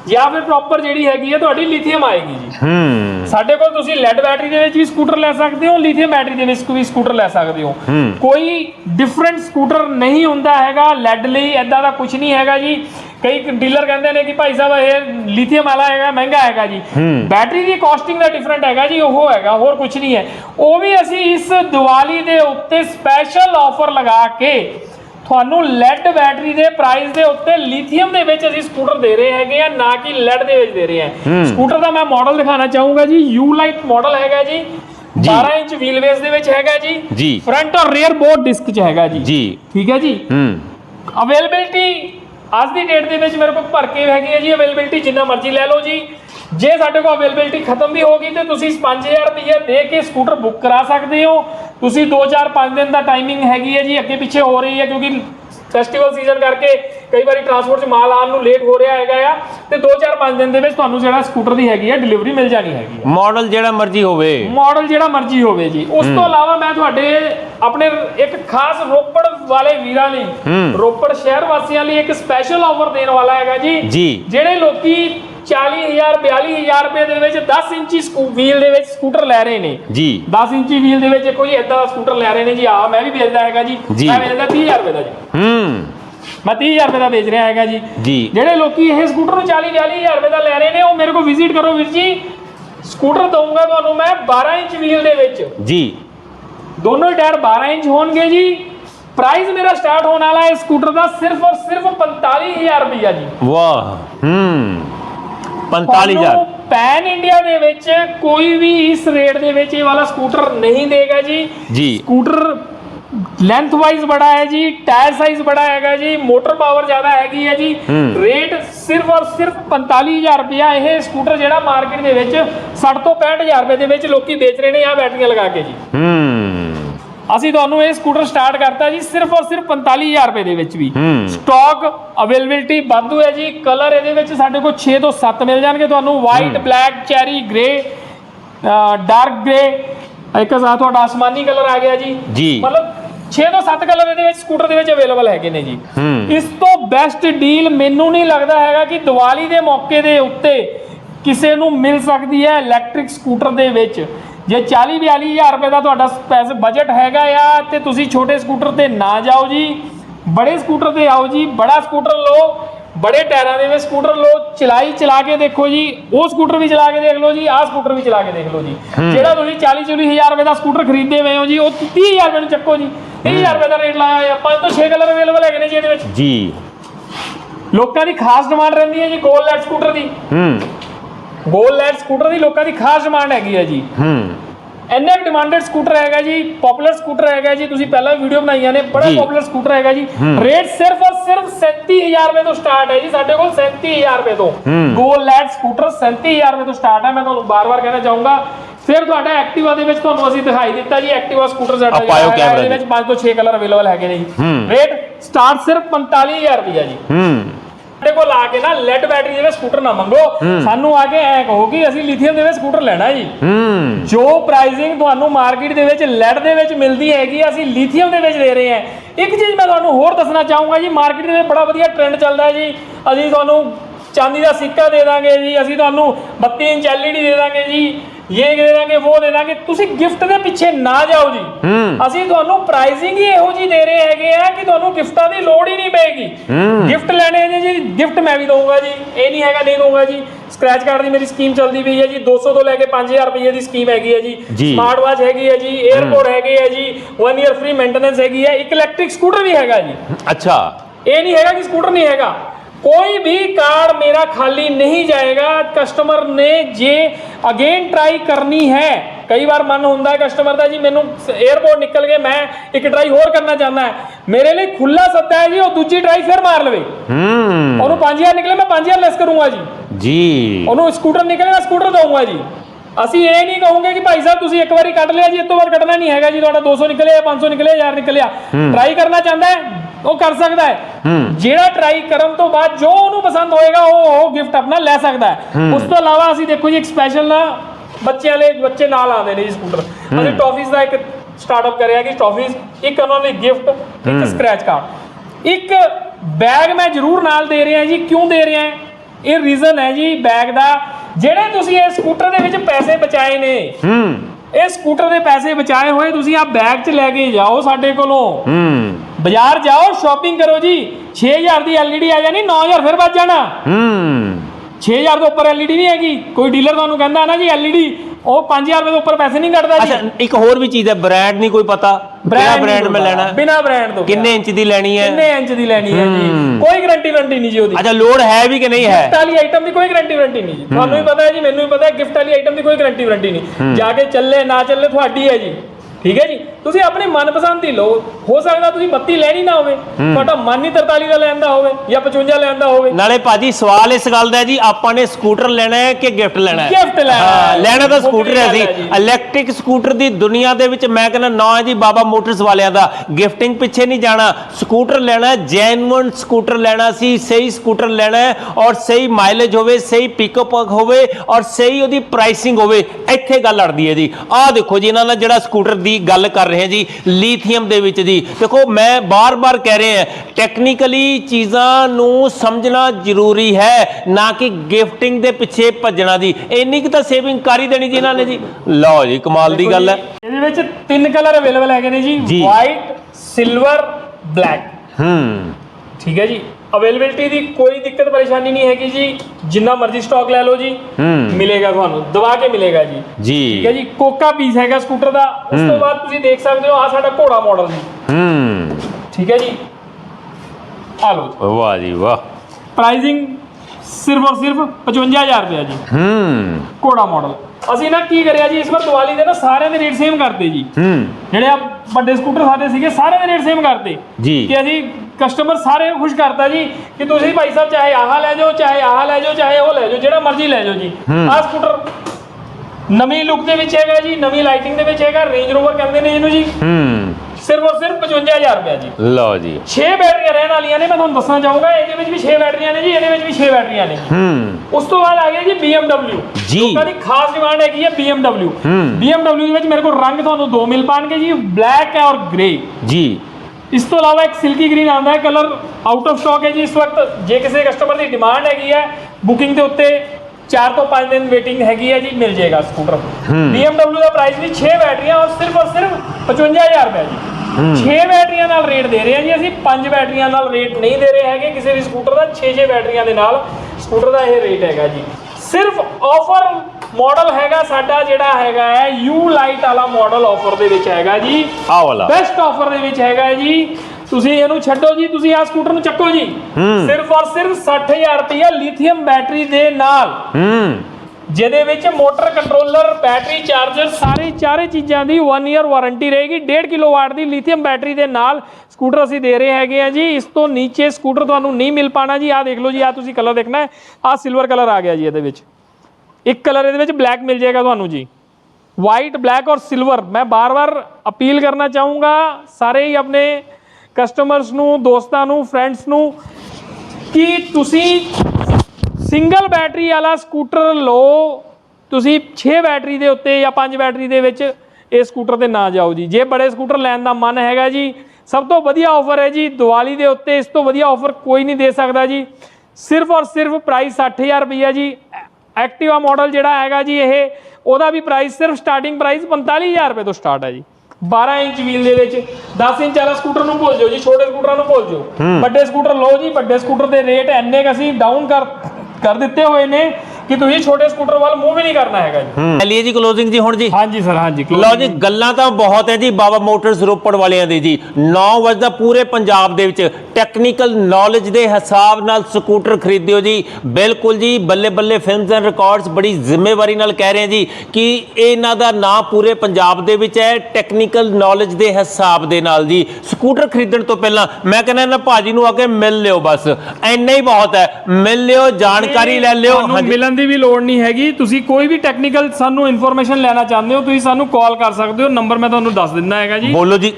ਜਾਂ ਫਿਰ ਪ੍ਰੋਪਰ ਜਿਹੜੀ ਹੈਗੀ ਹੈ ਤੁਹਾਡੀ ਲਿਥੀਅਮ ਆਏਗੀ ਜੀ। ਹੂੰ। ਸਾਡੇ ਕੋਲ ਤੁਸੀਂ ਲੈਡ ਬੈਟਰੀ ਦੇ ਵਿੱਚ ਵੀ ਸਕੂਟਰ ਲੈ ਸਕਦੇ ਹੋ ਲਿਥੀਅਮ ਬੈਟਰੀ ਦੇ ਵਿੱਚ ਵੀ ਸਕੂਟਰ ਲੈ ਸਕਦੇ ਹੂੰ। ਕੋਈ ਡਿਫਰੈਂਟ ਸਕੂਟਰ ਨਹੀਂ ਹੁੰਦਾ ਹੈਗਾ ਲੈਡ ਲਈ ਐਦਾਂ ਦਾ ਕੁਝ ਨਹੀਂ ਹੈਗਾ ਜੀ। ਕਈ ਡੀਲਰ ਕਹਿੰਦੇ ਨੇ ਕਿ ਭਾਈ ਸਾਹਿਬ ਇਹ ਲਿਥੀਅਮ ਵਾਲਾ ਹੈਗਾ ਮਹਿੰਗਾ ਹੈਗਾ ਜੀ। ਬੈਟਰੀ ਦੀ ਕਾਸਟਿੰਗ ਦਾ ਡਿਫਰੈਂਟ ਹੈਗਾ ਜੀ ਉਹ ਹੈਗਾ ਹੋਰ ਕੁਝ ਨਹੀਂ ਹੈ। ਉਹ ਵੀ ਅਸੀਂ ਇਸ ਦੀਵਾਲੀ ਦੇ ਉੱਤੇ ਸਪੈਸ਼ਲ ਆਫਰ ਲਗਾ ਕੇ ਤੁਹਾਨੂੰ ਲੈਡ ਬੈਟਰੀ ਦੇ ਪ੍ਰਾਈਸ ਦੇ ਉੱਤੇ ਲਿਥੀਅਮ ਦੇ ਵਿੱਚ ਅਸੀਂ ਸਕੂਟਰ ਦੇ ਰਹੇ ਹੈਗੇ ਆ ਨਾ ਕਿ ਲੈਡ ਦੇ ਵਿੱਚ ਦੇ ਰਹੇ ਹੂੰ। ਸਕੂਟਰ ਦਾ ਮੈਂ ਮਾਡਲ ਦਿਖਾਣਾ ਚਾਹੂੰਗਾ ਜੀ ਯੂ ਲਾਈਟ ਮਾਡਲ ਹੈਗਾ ਜੀ। 12 ਇੰਚ ਵੀਲ ਬੇਸ ਦੇ ਵਿੱਚ ਹੈਗਾ ਜੀ। ਜੀ। ਫਰੰਟ ਔਰ ਰੀਅਰ ਬੋਥ ਡਿਸਕ 'ਚ ਹੈਗਾ ਜੀ। ਜੀ। ਠੀਕ ਹੈ ਜੀ। ਹੂੰ। ਅਵੇਲੇਬਿਲਟੀ ਅੱਜ ਦੀ ਡੇਟ ਦੇ ਵਿੱਚ ਮੇਰੇ ਕੋਲ ਭਰ ਕੇ ਹੈਗੀ ਹੈ ਜੀ ਅਵੇਲੇਬਿਲਟੀ ਜਿੰਨਾ ਮਰਜ਼ੀ ਲੈ ਲਓ ਜੀ। ਜੇ ਸਾਡੇ ਕੋਲ ਅਵੇਲੇਬਿਲਟੀ ਖਤਮ ਵੀ ਹੋ ਗਈ ਤੇ ਤੁਸੀਂ 5000 ਰੁਪਏ ਦੇ ਕੇ ਸਕੂਟਰ ਬੁੱਕ ਕਰਾ ਸਕਦੇ ਹੋ। ਤੁਸੀਂ 2-4 5 ਦਿਨ ਦਾ ਟਾਈਮਿੰਗ ਹੈਗੀ ਹੈ ਜੀ, ਅੱਗੇ ਪਿੱਛੇ ਹੋ ਰਹੀ ਹੈ ਕਿਉਂਕਿ ਫੈਸਟੀਵਲ ਸੀਜ਼ਨ ਕਰਕੇ ਕਈ ਵਾਰੀ ਟਰਾਂਸਪੋਰਟ 'ਚ ਮਾਲ ਆਉਣ ਨੂੰ ਲੇਟ ਹੋ ਰਿਹਾ ਹੈਗਾ ਆ ਤੇ 2-4 5 ਦਿਨ ਦੇ ਵਿੱਚ ਤੁਹਾਨੂੰ ਜਿਹੜਾ ਸਕੂਟਰ ਦੀ ਹੈਗੀ ਹੈ ਡਿਲੀਵਰੀ ਮਿਲ ਜਾਣੀ ਹੈਗੀ ਹੈ ਮਾਡਲ ਜਿਹੜਾ ਮਰਜ਼ੀ ਹੋਵੇ। ਮਾਡਲ ਜਿਹੜਾ ਮਰਜ਼ੀ ਹੋਵੇ ਜੀ। ਉਸ ਤੋਂ ਇਲਾਵਾ ਮੈਂ ਤੁਹਾਡੇ ਆਪਣੇ ਇੱਕ ਖਾਸ ਰੋਪੜ ਵਾਲੇ ਵੀਰਾਂ ਲਈ। ਰੋਪੜ ਸ਼ਹਿਰ ਵਾਸੀਆਂ ਲਈ ਇੱਕ ਸਪੈਸ਼ਲ ਆਫਰ ਦੇਣ ਵਾਲਾ ਹੈਗਾ ਜੀ। ਜੀ। ਜਿਹੜੇ ਲੋਕੀ 40000 42000 ਰੁਪਏ ਦੇ ਵਿੱਚ 10 ਇੰਚੀ ਵੀਲ ਦੇ ਵਿੱਚ ਸਕੂਟਰ ਲੈ ਰਹੇ ਨੇ। ਜੀ। 10 ਇੰਚੀ ਵੀਲ ਦੇ ਵਿੱਚ ਕੋਈ ਇਦਾਂ ਦਾ ਸਕੂਟਰ ਲੈ ਰਹੇ ਨੇ ਜੀ। ਆ ਮੈਂ ਵੀ ਵੇਚਦਾ ਹੈਗਾ ਜੀ। ਜੀ। ਮੈਂ ਵੇਚਦਾ 30000 ਰੁਪਏ ਦਾ ਜੀ। ਹੂੰ। ਮੈਂ 30000 ਰੁਪਏ ਦਾ ਵੇਚ ਰਿਹਾ ਹੈਗਾ ਜੀ। ਜੀ। ਜਿਹੜੇ ਲੋਕੀ ਇਹ ਸਕੂਟਰ ਨੂੰ 40 42000 ਰੁਪਏ ਦਾ ਲੈ ਰਹੇ ਨੇ ਉਹ ਮੇਰੇ ਕੋਲ ਵਿਜ਼ਿਟ ਕਰੋ ਵੀਰ ਜੀ। ਸਕੂਟਰ ਦਊਂਗਾ ਤੁਹਾਨੂੰ ਮੈਂ 12 ਇੰਚ ਵੀਲ ਦੇ ਵਿੱਚ। ਜੀ। ਦੋਨੋਂ ਹੀ ਟਾਇਰ 12 ਇੰਚ ਹੋਣਗੇ ਜੀ। ਪ੍ਰਾਈਸ ਮੇਰਾ ਸਟਾਰਟ ਹੋਣ ਵਾਲਾ ਹੈ ਇਸ ਸਕੂਟਰ ਦਾ ਸਿਰਫ ਔਰ ਸਿਰਫ 45000 ਰੁਪਇਆ ਜੀ। ਵਾਹ। ਹੂੰ। 45000 ਪੈਨ ਇੰਡੀਆ ਦੇ ਵਿੱਚ ਕੋਈ ਵੀ ਇਸ ਰੇਟ ਦੇ ਵਿੱਚ ਇਹ ਵਾਲਾ ਸਕੂਟਰ ਨਹੀਂ ਦੇਗਾ ਜੀ। ਜੀ। ਸਕੂਟਰ ਲੈਂਥ ਵਾਈਜ਼ ਬੜਾ ਹੈ ਜੀ ਟਾਇਰ ਸਾਈਜ਼ ਬੜਾ ਹੈਗਾ ਜੀ ਮੋਟਰ ਪਾਵਰ ਜ਼ਿਆਦਾ ਹੈਗੀ ਹੈ ਜੀ। ਰੇਟ ਸਿਰਫ ਔਰ ਸਿਰਫ 45000 ਰੁਪਇਆ ਇਹ ਸਕੂਟਰ ਜਿਹੜਾ ਮਾਰਕੀਟ ਦੇ ਵਿੱਚ 60 ਤੋਂ 65000 ਰੁਪਏ ਦੇ ਵਿੱਚ ਲੋਕੀ ਵੇਚ ਰਹੇ ਨੇ ਆ ਬੈਟਰੀਆਂ ਲਗਾ ਕੇ ਜੀ। ਹੂੰ। ਅਸੀਂ ਤੁਹਾਨੂੰ ਇਹ ਸਕੂਟਰ ਸਟਾਰਟ ਕਰਤਾ ਜੀ ਸਿਰਫ ਔਰ ਸਿਰਫ 45000 ਰੁਪਏ ਦੇ ਵਿੱਚ ਵੀ। ਸਟਾਕ ਅਵੇਲੇਬਿਲਟੀ ਵਾਧੂ ਹੈ ਜੀ ਕਲਰ ਇਹਦੇ ਵਿੱਚ ਸਾਡੇ ਕੋਲ 6 ਤੋਂ 7 ਮਿਲ ਜਾਣਗੇ ਤੁਹਾਨੂੰ white black cherry grey dark grey ਇੱਕ ਆ ਤੁਹਾਡਾ ਆਸਮਾਨੀ ਕਲਰ ਆ ਗਿਆ ਜੀ। ਜੀ। ਮਤਲਬ 6 ਤੋਂ 7 ਕਲਰ ਇਹਦੇ ਵਿੱਚ ਸਕੂਟਰ ਦੇ ਵਿੱਚ ਅਵੇਲੇਬਲ ਹੈਗੇ ਨੇ ਜੀ। ਇਸ ਤੋਂ ਬੈਸਟ ਡੀਲ ਮੈਨੂੰ ਨਹੀਂ ਲੱਗਦਾ ਹੈਗਾ ਕਿ ਦੀਵਾਲੀ ਦੇ ਮੌਕੇ ਦੇ ਉੱਤੇ ਕਿਸੇ ਨੂੰ ਮਿਲ ਸਕਦੀ ਹੈ ਇਲੈਕਟ੍ਰਿਕ ਸਕੂਟਰ ਦੇ ਵਿੱਚ। ਜੇ 40 42000 ਰੁਪਏ ਦਾ ਤੁਹਾਡਾ ਪੈਸੇ ਬਜਟ ਹੈਗਾ ਆ ਤੇ ਤੁਸੀਂ ਛੋਟੇ ਸਕੂਟਰ ਤੇ ਨਾ ਜਾਓ ਜੀ। ਬੜੇ ਸਕੂਟਰ ਤੇ ਆਓ ਜੀ ਬੜਾ ਸਕੂਟਰ ਲਓ ਬੜੇ ਟਾਇਰਾਂ ਦੇ ਵਿੱਚ ਸਕੂਟਰ ਲਓ ਚਲਾਈ ਚਲਾ ਕੇ ਦੇਖੋ ਜੀ ਉਹ ਸਕੂਟਰ ਵੀ ਚਲਾ ਕੇ ਦੇਖ ਲਓ ਜੀ ਆਹ ਸਕੂਟਰ ਵੀ ਚਲਾ ਕੇ ਦੇਖ ਲਓ ਜੀ। ਜਿਹੜਾ ਤੁਸੀਂ 40 40000 ਰੁਪਏ ਦਾ ਸਕੂਟਰ ਖਰੀਦੇ ਹੋਏ ਹੋ ਜੀ ਉਹ 30000 ਰੁਪਏ ਨੂੰ ਚੱਕੋ ਜੀ। 30000 ਰੁਪਏ ਦਾ ਰੇਟ ਲਾਇਆ ਹੋਇਆ ਪੰਜ ਤੋਂ 6 ਕਲਰ ਅਵੇਲੇਬਲ ਹੈਗੇ ਨੇ ਜੀ ਇਹਦੇ ਵਿੱਚ। ਜੀ। ਲੋਕਾਂ ਦੀ ਖਾਸ ਡਿਮਾਂਡ ਰਹਿੰਦੀ ਹੈ ਜੀ ਗੋਲ ਲੈਟ ਸਕੂਟਰ ਦੀ। ਹੂੰ। ਗੋਲ ਲੈਟ ਸਕੂਟਰ ਦੀ ਲੋਕਾਂ ਦੀ ਖਾਸ ਡਿਮਾਂਡ ਹੈਗੀ ਹੈ ਜੀ। ਹੂੰ। ਇੰਨੇ ਡਿਮਾਂਡਡ ਸਕੂਟਰ ਹੈਗਾ ਜੀ ਪਪੂਲਰ ਸਕੂਟਰ ਹੈਗਾ ਜੀ ਤੁਸੀਂ ਪਹਿਲਾਂ ਵੀਡੀਓ ਬਣਾਈਆਂ ਨੇ ਬੜਾ ਜੀ। ਪਪੂਲਰ ਸਕੂਟਰ ਹੈਗਾ ਜੀ। ਰੇਟ ਸਿਰਫ ਔਰ ਸਿਰਫ 37000 ਰੁਪਏ ਤੋਂ ਸਟਾਰਟ ਹੈ ਜੀ ਸਾਡੇ ਕੋਲ 37000 ਰੁਪਏ ਤੋਂ। ਹੂੰ। ਗੋਲ ਲੈਟ ਸਕੂਟਰ 37000 ਰੁਪਏ ਤੋਂ ਸਟਾਰਟ ਹੈ ਮੈਂ ਤੁਹਾਨੂੰ ਬਾਰ-ਬਾਰ ਕਹਿਣਾ ਚਾਹੂੰਗਾ। ਫਿਰ ਤੁਹਾਡਾ ਐਕਟਿਵਾ ਦੇ ਵਿੱਚ ਤੁਹਾਨੂੰ ਅਸੀਂ ਦਿਖਾਈ ਦਿੱਤਾ ਜੀ ਐਕਟਿਵਾ ਸਕੂਟਰ ਸਾਡਾ ਆ ਪਾਇਓ ਕੈਮਰਾ ਇਹਦੇ ਵਿੱਚ 5 ਤੋਂ 6 ਕਲਰ ਅਵੇਲੇਬਲ ਹੈਗੇ ਨੇ ਜੀ। ਹੂੰ। ਰੇਟ ਸਟਾਰਟ ਸਿਰਫ 45000 ਰੁਪਏ ਜੀ। ਹੂੰ। ਸਾਡੇ ਕੋਲ ਆ ਕੇ ਨਾ ਲੈਡ ਬੈਟਰੀ ਦੇ ਵਿੱਚ ਸਕੂਟਰ ਨਾ ਮੰਗੋ। ਸਾਨੂੰ ਆ ਕੇ ਐ ਕਹੋ ਕਿ ਅਸੀਂ ਲਿਥੀਅਮ ਦੇ ਵਿੱਚ ਸਕੂਟਰ ਲੈਣਾ ਜੀ। ਜੋ ਪ੍ਰਾਈਸਿੰਗ ਤੁਹਾਨੂੰ ਮਾਰਕੀਟ ਦੇ ਵਿੱਚ ਲੈਡ ਦੇ ਵਿੱਚ ਮਿਲਦੀ ਹੈਗੀ ਅਸੀਂ ਲਿਥੀਅਮ ਦੇ ਵਿੱਚ ਦੇ ਰਹੇ ਹਾਂ। ਇੱਕ ਚੀਜ਼ ਮੈਂ ਤੁਹਾਨੂੰ ਹੋਰ ਦੱਸਣਾ ਚਾਹੂੰਗਾ ਜੀ ਮਾਰਕੀਟ ਦੇ ਵਿੱਚ ਬੜਾ ਵਧੀਆ ਟ੍ਰੈਂਡ ਚੱਲਦਾ ਹੈ ਜੀ। ਅਸੀਂ ਤੁਹਾਨੂੰ ਚਾਂਦੀ ਦਾ ਸਿੱਕਾ ਦੇ ਦਾਂਗੇ ਜੀ ਅਸੀਂ ਤੁਹਾਨੂੰ 32 ਇੰਚ LED ਦੇ ਦਾਂਗੇ ਜੀ ਇਹ ਦੇ ਦਾਂਗੇ ਉਹ ਦੇ ਦਾਂਗੇ। ਤੁਸੀਂ ਗਿਫਟ ਦੇ ਪਿੱਛੇ ਨਾ ਜਾਓ ਜੀ। ਅਸੀਂ ਤੁਹਾਨੂੰ ਪ੍ਰਾਈਸਿੰਗ ਹੀ ਇਹੋ ਜੀ ਦੇ ਰਹੇ ਹੈਗੇ ਆ ਕਿ ਤੁਹਾਨੂੰ ਗਿਫਟਾਂ ਦੀ ਲੋੜ ਹੀ ਨਹੀਂ ਪਏਗੀ। ਹੂੰ। ਗਿਫਟ ਗਿਫਟ ਮੈਂ ਵੀ ਦਊਂਗਾ ਜੀ ਇਹ ਨਹੀਂ ਹੈਗਾ ਨਹੀਂ ਦਊਂਗਾ ਜੀ। ਸਕ੍ਰੈਚ ਕਾਰਡ ਦੀ ਮੇਰੀ ਸਕੀਮ ਚੱਲਦੀ ਪਈ ਹੈ ਜੀ 200 ਤੋਂ ਲੈ ਕੇ 5000 ਰੁਪਏ ਦੀ ਸਕੀਮ ਹੈਗੀ ਹੈ ਜੀ। ਸਮਾਰਟ ਵਾਚ ਹੈਗੀ ਹੈ ਜੀ 에어ਪੋਰਟ ਹੈਗੇ ਹੈ ਜੀ 1 ਇਅਰ ਫ੍ਰੀ ਮੇਨਟੇਨੈਂਸ ਹੈਗੀ ਹੈ ਇੱਕ ਇਲੈਕਟ੍ਰਿਕ ਸਕੂਟਰ ਵੀ ਹੈਗਾ ਜੀ। ਅੱਛਾ। ਇਹ ਨਹੀਂ ਹੈਗਾ ਕਿ ਸਕੂਟਰ ਨਹੀਂ ਹੈਗਾ। ਕੋਈ ਵੀ ਕਾਰਡ ਮੇਰਾ ਖਾਲੀ ਨਹੀਂ ਜਾਏਗਾ ਕਸਟਮਰ ਨੇ ਜੇ ਅਗੇਨ ਟਰਾਈ ਕਰਨੀ ਹੈ ਕਈ ਵਾਰ ਮਨ ਹੁੰਦਾ ਹੈ ਕਸਟਮਰ ਦਾ ਜੀ ਮੈਨੂੰ 에어ਪੋਰਟ ਨਿਕਲ ਕੇ ਮੈਂ ਇੱਕ ਟਰਾਈ ਹੋਰ ਕਰਨਾ ਚਾਹੁੰਦਾ ਹੈ ਮੇਰੇ ਲਈ ਖੁੱਲਾ ਸੱਦਾ ਹੈ ਜੀ ਉਹ ਦੂਜੀ ਟਰਾਈ ਫਿਰ ਮਾਰ ਲਵੇ ਹੂੰ ਉਹਨੂੰ 5000 ਨਿਕਲੇ ਮੈਂ 5000 ਲੈਸ ਕਰੂੰਗਾ ਜੀ ਜੀ ਉਹਨੂੰ ਸਕੂਟਰ ਨਿਕਲੇ ਮੈਂ ਸਕੂਟਰ ਦਊਂਗਾ ਜੀ ਅਸੀਂ ਇਹ ਨਹੀਂ ਕਹੂੰਗੇ ਕਿ ਭਾਈ ਸਾਹਿਬ ਤੁਸੀਂ ਇੱਕ ਵਾਰੀ ਕੱਢ ਲਿਆ ਜੀ ਇਸ ਤੋਂ ਬਾਅਦ ਕੱਢਣਾ ਨਹੀਂ ਹੈਗਾ ਜੀ ਤੁਹਾਡਾ 200 ਨਿਕਲਿਆ 500 ਨਿਕਲਿਆ 1000 ਨਿਕਲਿਆ ਟਰਾਈ ਕਰਨਾ ਚਾਹੁੰਦਾ ਹੈ ਉਹ ਕਰ ਸਕਦਾ ਹੈ। ਜਿਹੜਾ ਟਰਾਈ ਕਰਨ ਤੋਂ ਬਾਅਦ ਜੋ ਉਹਨੂੰ ਪਸੰਦ ਹੋਏਗਾ ਉਹ ਉਹ ਗਿਫਟ ਆਪਣਾ ਲੈ ਸਕਦਾ ਹੈ। ਉਸ ਤੋਂ ਇਲਾਵਾ ਅਸੀਂ ਦੇਖੋ ਜੀ ਇੱਕ ਸਪੈਸ਼ਲ ਨਾ ਬੱਚਿਆਂ ਲਈ ਬੱਚੇ ਨਾਲ ਆਉਂਦੇ ਨੇ ਜੀ ਸਕੂਟਰ ਅਸੀਂ ਟੌਫੀਜ਼ ਦਾ ਇੱਕ ਸਟਾਰਟਅਪ ਕਰਿਆ ਕਿ ਟੌਫੀਜ਼ ਇੱਕ ਉਹਨਾਂ ਲਈ ਗਿਫਟ ਇੱਕ ਸਕ੍ਰੈਚ ਕਾਰਡ ਇੱਕ ਬੈਗ ਮੈਂ ਜ਼ਰੂਰ ਨਾਲ ਦੇ ਰਿਹਾ ਜੀ। ਕਿਉਂ ਦੇ ਰਿਹਾ? ਇਹ ਰੀਜ਼ਨ ਹੈ ਜੀ ਬੈਗ ਦਾ। ਜਿਹੜੇ ਤੁਸੀਂ ਇਹ ਸਕੂਟਰ ਦੇ ਵਿੱਚ ਪੈਸੇ ਬਚਾਏ ਨੇ ਹੂੰ। ਇਹ ਸਕੂਟਰ ਦੇ ਪੈਸੇ ਬਚਾਏ ਹੋਏ ਤੁਸੀਂ ਆ ਬੈਗ 'ਚ ਲੈ ਕੇ ਜਾਓ ਸਾਡੇ ਕੋਲੋਂ। ਹੂੰ। ਬਾਜ਼ਾਰ ਜਾਓ ਸ਼ਾਪਿੰਗ ਕਰੋ ਜੀ। 6000 ਦੀ LED ਆ ਜਾਣੀ 9000 ਫਿਰ ਵੱਜ ਜਾਣਾ। ਹੂੰ। 6000 ਤੋਂ ਉੱਪਰ LED ਨਹੀਂ ਹੈਗੀ। ਕੋਈ ਡੀਲਰ ਤੁਹਾਨੂੰ ਕਹਿੰਦਾ ਨਾ ਜੀ LED ਉਹ 5000 ਰੁਪਏ ਤੋਂ ਉੱਪਰ ਪੈਸੇ ਨਹੀਂ ਕੱਢਦਾ ਅੱਛਾ ਜੀ ਇੱਕ ਹੋਰ ਵੀ ਚੀਜ਼ ਹੈ ਬ੍ਰਾਂਡ ਨਹੀਂ ਕੋਈ ਪਤਾ। ਬ੍ਰਾਂਡ ਮੈਂ ਲੈਣਾ? ਬਿਨਾ ਬ੍ਰਾਂਡ ਤੋਂ ਕਿੰਨੇ ਇੰਚ ਦੀ ਲੈਣੀ ਹੈ? ਕਿੰਨੇ ਇੰਚ ਦੀ ਲੈਣੀ ਹੈ ਜੀ। ਕੋਈ ਗਾਰੰਟੀ ਵਾਰੰਟੀ ਨਹੀਂ ਜੀ ਉਹਦੀ। ਅੱਛਾ ਲੋਡ ਹੈ ਵੀ ਕਿ ਨਹੀਂ ਹੈ? ਗਿਫਟ ਵਾਲੀ ਆਈਟਮ ਦੀ ਕੋਈ ਗਾਰੰਟੀ ਵਾਰੰਟੀ ਨਹੀਂ ਜੀ। ਤੁਹਾਨੂੰ ਵੀ ਪਤਾ ਹੈ ਜੀ ਮੈਨੂੰ ਵੀ ਪਤਾ ਹੈ ਗਿਫਟ ਵਾਲੀ ਆਈਟਮ ਦੀ ਕੋਈ ਗਾਰੰਟੀ ਵਾਰੰਟੀ ਨਹੀਂ। ਜਾ ਕੇ ਚੱਲੇ ਨਾ ਚੱਲੇ ਤੁਹਾਡੀ ਹੈ ਜੀ। ਠੀਕ ਹੈ ਜੀ? ਤੁਸੀਂ ਆਪਣੀ ਮਨਪਸੰਦ ਦੀ ਲਓ। ਹੋ ਸਕਦਾ ਤੁਸੀਂ 32 ਲੈਣੀ ਨਾ ਹੋਵੇ ਤੁਹਾਡਾ ਮਨ ਹੀ 43 ਦਾ ਲੈਣ ਦਾ ਹੋਵੇ ਜਾਂ 55 ਲੈਣ ਦਾ ਹੋਵੇ। ਨਾਲੇ ਭਾਜੀ ਸਵਾਲ ਇਸ ਗੱਲ ਦਾ ਹੈ ਜੀ ਆਪਾਂ ਨੇ ਸਕੂਟਰ ਲੈਣਾ ਹੈ ਕਿ ਗਿਫਟ ਲੈਣਾ ਹੈ? Gift ਲੈਣਾ ਹੈ। ਲੈਣਾ ਤਾਂ ਸਕੂਟਰ ਹੈ ਜੀ। ਇਲੈਕਟ੍ਰਿਕ ਸਕੂਟਰ ਦੀ ਦੁਨੀਆ ਦੇ ਵਿੱਚ ਮੈਂ ਕਹਿੰਦਾ ਨਾ ਹੈ ਜੀ ਬਾਬਾ ਮੋਟਰਸ ਵਾਲਿਆਂ ਦਾ। ਗਿਫਟਿੰਗ ਪਿੱਛੇ ਨਹੀਂ ਜਾਣਾ। ਸਕੂਟਰ ਲੈਣਾ ਜੈਨੂਇਨ ਸਕੂਟਰ ਲੈਣਾ ਸੀ ਸਹੀ ਸਕੂਟਰ ਲੈਣਾ ਔਰ ਸਹੀ ਮਾਈਲੇਜ ਹੋਵੇ ਸਹੀ ਪਿਕਅਪ ਹੋਵੇ ਔਰ ਸਹੀ ਉਹਦੀ ਪ੍ਰਾਈਸਿੰਗ ਹੋਵੇ। ਇੱਥੇ ਗੱਲ ਅੜਦੀ ਹੈ ਜੀ। ਆਹ ਦੇਖੋ ਜੀ ਇਹਨਾਂ ਦਾ ਜਿਹੜਾ ਸਕੂਟਰ ਦੀ ਜੀ ਗੱਲ ਕਰ ਰਹੇ ਹਾਂ ਜੀ ਲੀਥੀਅਮ ਦੇ ਵਿੱਚ ਜੀ। ਦੇਖੋ ਮੈਂ ਬਾਰ-ਬਾਰ ਕਹਿ ਰਿਹਾ ਹਾਂ ਟੈਕਨੀਕਲੀ ਚੀਜ਼ਾਂ ਨੂੰ ਸਮਝਣਾ ਜ਼ਰੂਰੀ ਹੈ ਨਾ ਕਿ ਗਿਫਟਿੰਗ ਦੇ ਪਿੱਛੇ ਭੱਜਣਾ ਜੀ। ਇੰਨੀ ਕੁ ਤਾਂ ਸੇਵਿੰਗ ਕਰ ਹੀ ਦੇਣੀ ਜੀ ਇਹਨਾਂ ਨੇ ਜੀ। ਲਓ ਜੀ ਕਮਾਲ ਦੀ ਗੱਲ ਹੈ। ਇਹਦੇ ਵਿੱਚ ਤਿੰਨ ਕਲਰ ਅਵੇਲੇਬਲ ਹੈਗੇ ਨੇ ਜੀ। ਵਾਈਟ ਸਿਲਵਰ ਬਲੈਕ ਹੂੰ। ਠੀਕ ਹੈ ਜੀ। ਅਵੇਲੇਬਿਲਟੀ ਦੀ ਕੋਈ ਦਿੱਕਤ ਪਰੇਸ਼ਾਨੀ ਨਹੀਂ ਹੈਗੀ ਜੀ। ਜਿੰਨਾ ਮਰਜ਼ੀ ਸਟਾਕ ਲੈ ਲਓ ਜੀ। ਹੂੰ। ਮਿਲੇਗਾ ਤੁਹਾਨੂੰ। ਦਵਾ ਕੇ ਮਿਲੇਗਾ ਜੀ। ਠੀਕ ਹੈ ਜੀ। ਜੀ ਕੋਕਾ ਪੀਸ ਹੈਗਾ ਸਕੂਟਰ ਦਾ। ਉਸ ਤੋਂ ਬਾਅਦ ਤੁਸੀਂ ਦੇਖ ਸਕਦੇ ਹੋ ਆ ਸਾਡਾ ਘੋੜਾ ਮਾਡਲ ਜੀ। ਹੂੰ। ਠੀਕ ਹੈ ਜੀ। ਆ ਲਓ ਜੀ। ਵਾਹ ਜੀ ਵਾਹ। ਪ੍ਰਾਈਸਿੰਗ ਸਿਰਫ ਔਰ ਸਿਰਫ 55000 ਰੁਪਏ ਜੀ। ਹੂੰ। ਘੋੜਾ ਮਾਡਲ ਅਸੀਂ ਨਾ ਕੀ ਕਰਿਆ ਜੀ ਇਸ ਵਾਰ ਦੀਵਾਲੀ ਦੇ ਨਾ ਸਾਰਿਆਂ ਦੇ ਰੇਟ ਸੇਮ ਕਰਤੇ ਜੀ। ਹੂੰ। ਜਿਹੜੇ ਆ ਵੱਡੇ ਸਕੂਟਰ ਸਾਡੇ ਸੀਗੇ ਸਾਰਿਆਂ ਦੇ ਰੇਟ ਸੇਮ ਕਰਤੇ। ਜੀ। ਕਿ ਅਸੀਂ ਕਸਟਮਰ ਸਾਰੇ ਨੂੰ ਖੁਸ਼ ਕਰਤਾ ਜੀ ਕਿ ਤੁਸੀਂ ਭਾਈ ਸਾਹਿਬ ਚਾਹੇ ਆਹ ਲੈ ਜਾਓ ਚਾਹੇ ਆਹ ਲੈ ਜਾਓ ਚਾਹੇ ਉਹ ਲੈ ਜਾਓ ਜਿਹੜਾ ਮਰਜ਼ੀ ਲੈ ਜਾਓ ਜੀ। ਆਹ ਸਕੂਟਰ ਨਵੀਂ ਲੁੱਕ ਦੇ ਵਿੱਚ ਹੈਗਾ ਜੀ ਨਵੀਂ ਲਾਈਟਿੰਗ ਦੇ ਵਿੱਚ ਹੈਗਾ ਰੇਂਜ ਰੋਵਰ ਕਹਿੰਦੇ ਨੇ ਇਹਨੂੰ ਜੀ। ਹੂੰ। ਸਿਰਫ ਔਰ ਸਿਰਫ 55000 ਰੁਪਏ ਜੀ। ਲਓ ਜੀ। 6 ਬੈਟਰੀਆਂ ਰਹਿਣ ਵਾਲੀਆਂ ਨੇ ਮੈਂ ਤੁਹਾਨੂੰ ਦੱਸਣਾ ਚਾਹੂੰਗਾ ਇਹਦੇ ਵਿੱਚ ਵੀ 6 ਬੈਟਰੀਆਂ ਨੇ ਜੀ ਇਹਦੇ ਵਿੱਚ ਵੀ 6 ਬੈਟਰੀਆਂ ਨੇ ਹੂੰ। ਉਸ ਤੋਂ ਬਾਅਦ ਆ ਗਿਆ ਜੀ BMW ਜੀ। ਲੋਕਾਂ ਦੀ ਖਾਸ ਡਿਮਾਂਡ ਹੈਗੀ ਹੈ BMW। BMW ਦੇ ਵਿੱਚ ਮੇਰੇ ਕੋਲ ਰੰਗ ਤੁਹਾਨੂੰ ਦੋ ਮਿਲ ਪਾਣਗੇ ਜੀ ਬਲੈਕ ਹੈ ਔਰ ਗ੍ਰੇ ਜੀ। ਇਸ ਤੋਂ ਇਲਾਵਾ ਇੱਕ ਸਿਲਕੀ ਗ੍ਰੀਨ ਆਉਂਦਾ ਹੈ ਕਲਰ ਆਊਟ ਆਫ ਸਟਾਕ ਹੈ ਜੀ। ਇਸ ਵਕਤ ਜੇ ਕਿਸੇ ਕਸਟਮਰ ਦੀ ਡਿਮਾਂਡ ਹੈਗੀ ਹੈ ਬੁਕਿੰਗ ਦੇ ਉੱਤੇ 4 ਤੋਂ 5 ਦਿਨ ਵੇਟਿੰਗ ਹੈਗੀ ਹੈ ਜੀ ਮਿਲ ਜਾਏਗਾ ਸਕੂਟਰ BMW ਦਾ ਪ੍ਰਾਈਸ ਵੀ 6 ਬੈਟਰੀਆਂ ਔਰ ਸਿਰਫ ਔਰ ਸਿਰਫ 55000 ਰੁਪਏ ਜੀ। 6 ਬੈਟਰੀਆਂ ਨਾਲ ਰੇਟ ਦੇ ਰਹੇ ਹਾਂ ਜੀ ਅਸੀਂ 5 ਬੈਟਰੀਆਂ ਨਾਲ ਰੇਟ ਨਹੀਂ ਦੇ ਰਹੇ ਹੈਗੇ ਕਿਸੇ ਵੀ ਸਕੂਟਰ ਦਾ 6-6 ਬੈਟਰੀਆਂ ਦੇ ਨਾਲ ਸਕੂਟਰ ਦਾ ਇਹ ਰੇਟ ਹੈਗਾ ਜੀ। ਸਿਰਫ ਆਫਰ ਮਾਡਲ ਹੈਗਾ ਸਾਡਾ ਜਿਹੜਾ ਹੈਗਾ ਹੈ ਯੂ ਲਾਈਟ ਵਾਲਾ ਮਾਡਲ ਆਫਰ ਦੇ ਵਿੱਚ ਹੈਗਾ ਜੀ। ਆਹ ਵਾਲਾ। ਬੈਸਟ ਆਫਰ ਦੇ ਵਿੱਚ ਹੈਗਾ ਜੀ। ਤੁਸੀਂ ਇਹਨੂੰ ਛੱਡੋ ਜੀ ਤੁਸੀਂ ਆ ਸਕੂਟਰ ਨੂੰ ਚੱਕੋ ਜੀ। ਸਿਰਫ ਔਰ ਸਿਰਫ 60000 ਰੁਪਇਆ ਲੀਥੀਅਮ ਬੈਟਰੀ ਦੇ ਨਾਲ। ਹੂੰ। ਜਿਹਦੇ ਵਿੱਚ ਮੋਟਰ ਕੰਟਰੋਲਰ ਬੈਟਰੀ ਚਾਰਜਰ ਸਾਰੇ ਚਾਰੇ ਚੀਜ਼ਾਂ ਦੀ 1 ਇਅਰ ਵਾਰੰਟੀ ਰਹੇਗੀ। 1.5 ਕਿਲੋਵਾਟ ਦੀ ਲੀਥੀਅਮ ਬੈਟਰੀ ਦੇ ਨਾਲ ਸਕੂਟਰ ਅਸੀਂ ਦੇ ਰਹੇ ਹੈਗੇ ਆ ਜੀ। ਇਸ ਤੋਂ ਨੀਚੇ ਸਕੂਟਰ ਤੁਹਾਨੂੰ ਨਹੀਂ ਮਿਲ ਪਾਣਾ ਜੀ। ਆਹ ਦੇਖ ਲਓ ਜੀ ਆਹ ਤੁਸੀਂ ਕਲਰ ਦੇਖਣਾ ਆਹ ਸਿਲਵਰ ਕਲਰ ਆ ਗਿਆ ਜੀ ਇਹਦੇ ਵਿੱਚ। ਇੱਕ ਕਲਰ ਇਹਦੇ ਵਿੱਚ ਬਲੈਕ ਮਿਲ ਜਾਏਗਾ ਤੁਹਾਨੂੰ ਜੀ। ਵਾਈਟ ਬਲੈਕ ਔਰ ਸਿਲਵਰ ਮੈਂ ਬਾਰ-ਬਾਰ ਅਪੀਲ ਕਰਨਾ ਚਾਹੂੰਗਾ ਸਾਰੇ ਹੀ ਆਪਣੇ ਕਸਟਮਰਸ ਨੂੰ, ਦੋਸਤਾਂ ਨੂੰ ਫਰੈਂਡਸ ਨੂੰ ਕਿ ਤੁਸੀਂ ਸਿੰਗਲ ਬੈਟਰੀ ਵਾਲਾ ਸਕੂਟਰ ਲਓ। ਤੁਸੀਂ 6 ਬੈਟਰੀ ਦੇ ਉੱਤੇ ਜਾਂ 5 ਬੈਟਰੀ ਦੇ ਵਿੱਚ ਇਹ ਸਕੂਟਰ ਤੇ ਨਾ ਜਾਓ ਜੀ। ਜੇ ਬੜੇ ਸਕੂਟਰ ਲੈਣ ਦਾ ਮਨ ਹੈਗਾ ਜੀ, ਸਭ ਤੋਂ ਵਧੀਆ ਆਫਰ ਹੈ ਜੀ, ਦੀਵਾਲੀ ਦੇ ਉੱਤੇ ਇਸ ਤੋਂ ਵਧੀਆ ਆਫਰ ਕੋਈ ਨਹੀਂ ਦੇ ਸਕਦਾ ਜੀ। ਸਿਰਫ ਔਰ ਸਿਰਫ ਪ੍ਰਾਈਸ 60000 ਰੁਪਈਆ ਜੀ। ਐਕਟਿਵਾ ਮਾਡਲ ਜਿਹੜਾ ਹੈਗਾ ਜੀ ਇਹ ਉਹਦਾ ਵੀ ਪ੍ਰਾਈਸ ਸਿਰਫ ਸਟਾਰਟਿੰਗ ਪ੍ਰਾਈਸ 45000 ਰੁਪਏ ਤੋਂ ਸਟਾਰਟ ਹੈ ਜੀ। 12 ਇੰਚ ਵੀਲ ਦੇ ਵਿੱਚ 10 ਇੰਚ ਵਾਲਾ ਸਕੂਟਰ ਨੂੰ ਭੁੱਲ ਜਾਓ ਜੀ ਛੋਟੇ ਸਕੂਟਰਾਂ ਨੂੰ ਭੁੱਲ ਜਾਓ। ਵੱਡੇ ਸਕੂਟਰ ਲਓ ਜੀ ਵੱਡੇ ਸਕੂਟਰ ਦੇ ਰੇਟ ਐਨੇ ਕੁ ਅਸੀਂ ਡਾਊਨ ਕਰ ਕਰ ਦਿੱਤੇ ਹੋਏ ਨੇ ਕਿ ਤੁਸੀਂ ਛੋਟੇ ਸਕੂਟਰ ਵੱਲ ਮੂਵ ਹੀ ਨਹੀਂ ਕਰਨਾ ਹੈਗਾ ਜੀ। ਹੂੰ। ਲਈਏ ਜੀ ਕਲੋਜ਼ਿੰਗ ਜੀ ਹੁਣ ਜੀ। ਹਾਂਜੀ ਸਰ ਹਾਂਜੀ ਲਓ ਜੀ ਗੱਲਾਂ ਤਾਂ ਬਹੁਤ ਹੈ ਜੀ ਬਾਬਾ ਮੋਟਰਸ ਰੋਪੜ ਵਾਲਿਆਂ ਦੀ ਜੀ। 9 ਵਜੇ ਦਾ ਪੂਰੇ ਪੰਜਾਬ ਦੇ ਵਿੱਚ। ਟੈਕਨੀਕਲ ਨੌਲੇਜ ਦੇ ਹਿਸਾਬ ਨਾਲ ਸਕੂਟਰ ਖਰੀਦਿਓ ਜੀ। ਬਿਲਕੁਲ ਜੀ ਬੱਲੇ ਬੱਲੇ ਫਿਲਮਸ ਐਂਡ ਰਿਕਾਰਡਸ ਬੜੀ ਜ਼ਿੰਮੇਵਾਰੀ ਨਾਲ ਕਹਿ ਰਹੇ ਹਾਂ ਜੀ ਕਿ ਇਹਨਾਂ ਦਾ ਨਾਂ ਪੂਰੇ ਪੰਜਾਬ ਦੇ ਵਿੱਚ ਹੈ ਟੈਕਨੀਕਲ ਨੌਲੇਜ ਦੇ ਹਿਸਾਬ ਦੇ ਨਾਲ ਜੀ। ਸਕੂਟਰ ਖਰੀਦਣ ਤੋਂ ਪਹਿਲਾਂ ਮੈਂ ਕਹਿੰਦਾ ਇਹਨਾਂ ਭਾਜੀ ਨੂੰ ਆ ਕੇ ਮਿਲ ਲਿਓ ਬਸ। ਇੰਨਾ ਹੀ ਬਹੁਤ ਹੈ। ਮਿਲ ਲਿਓ ਜਾਣਕਾਰੀ ਲੈ ਲਿਓ। ਤੁਹਾਨੂੰ ਮਿਲਣ ਦੀ ਵੀ ਲੋੜ ਨਹੀਂ ਹੈਗੀ। ਤੁਸੀਂ ਕੋਈ ਵੀ ਟੈਕਨੀਕਲ ਸਾਨੂੰ ਇਨਫੋਰਮੇਸ਼ਨ ਲੈਣਾ ਚਾਹੁੰਦੇ ਹੋ ਤੁਸੀਂ ਸਾਨੂੰ ਕਾਲ ਕਰ ਸਕਦੇ ਹੋ। ਨੰਬਰ ਮੈਂ ਤੁਹਾਨੂੰ ਦੱਸ ਦਿੰਦਾ ਹੈਗਾ ਜੀ। ਬੋਲੋ ਜੀ।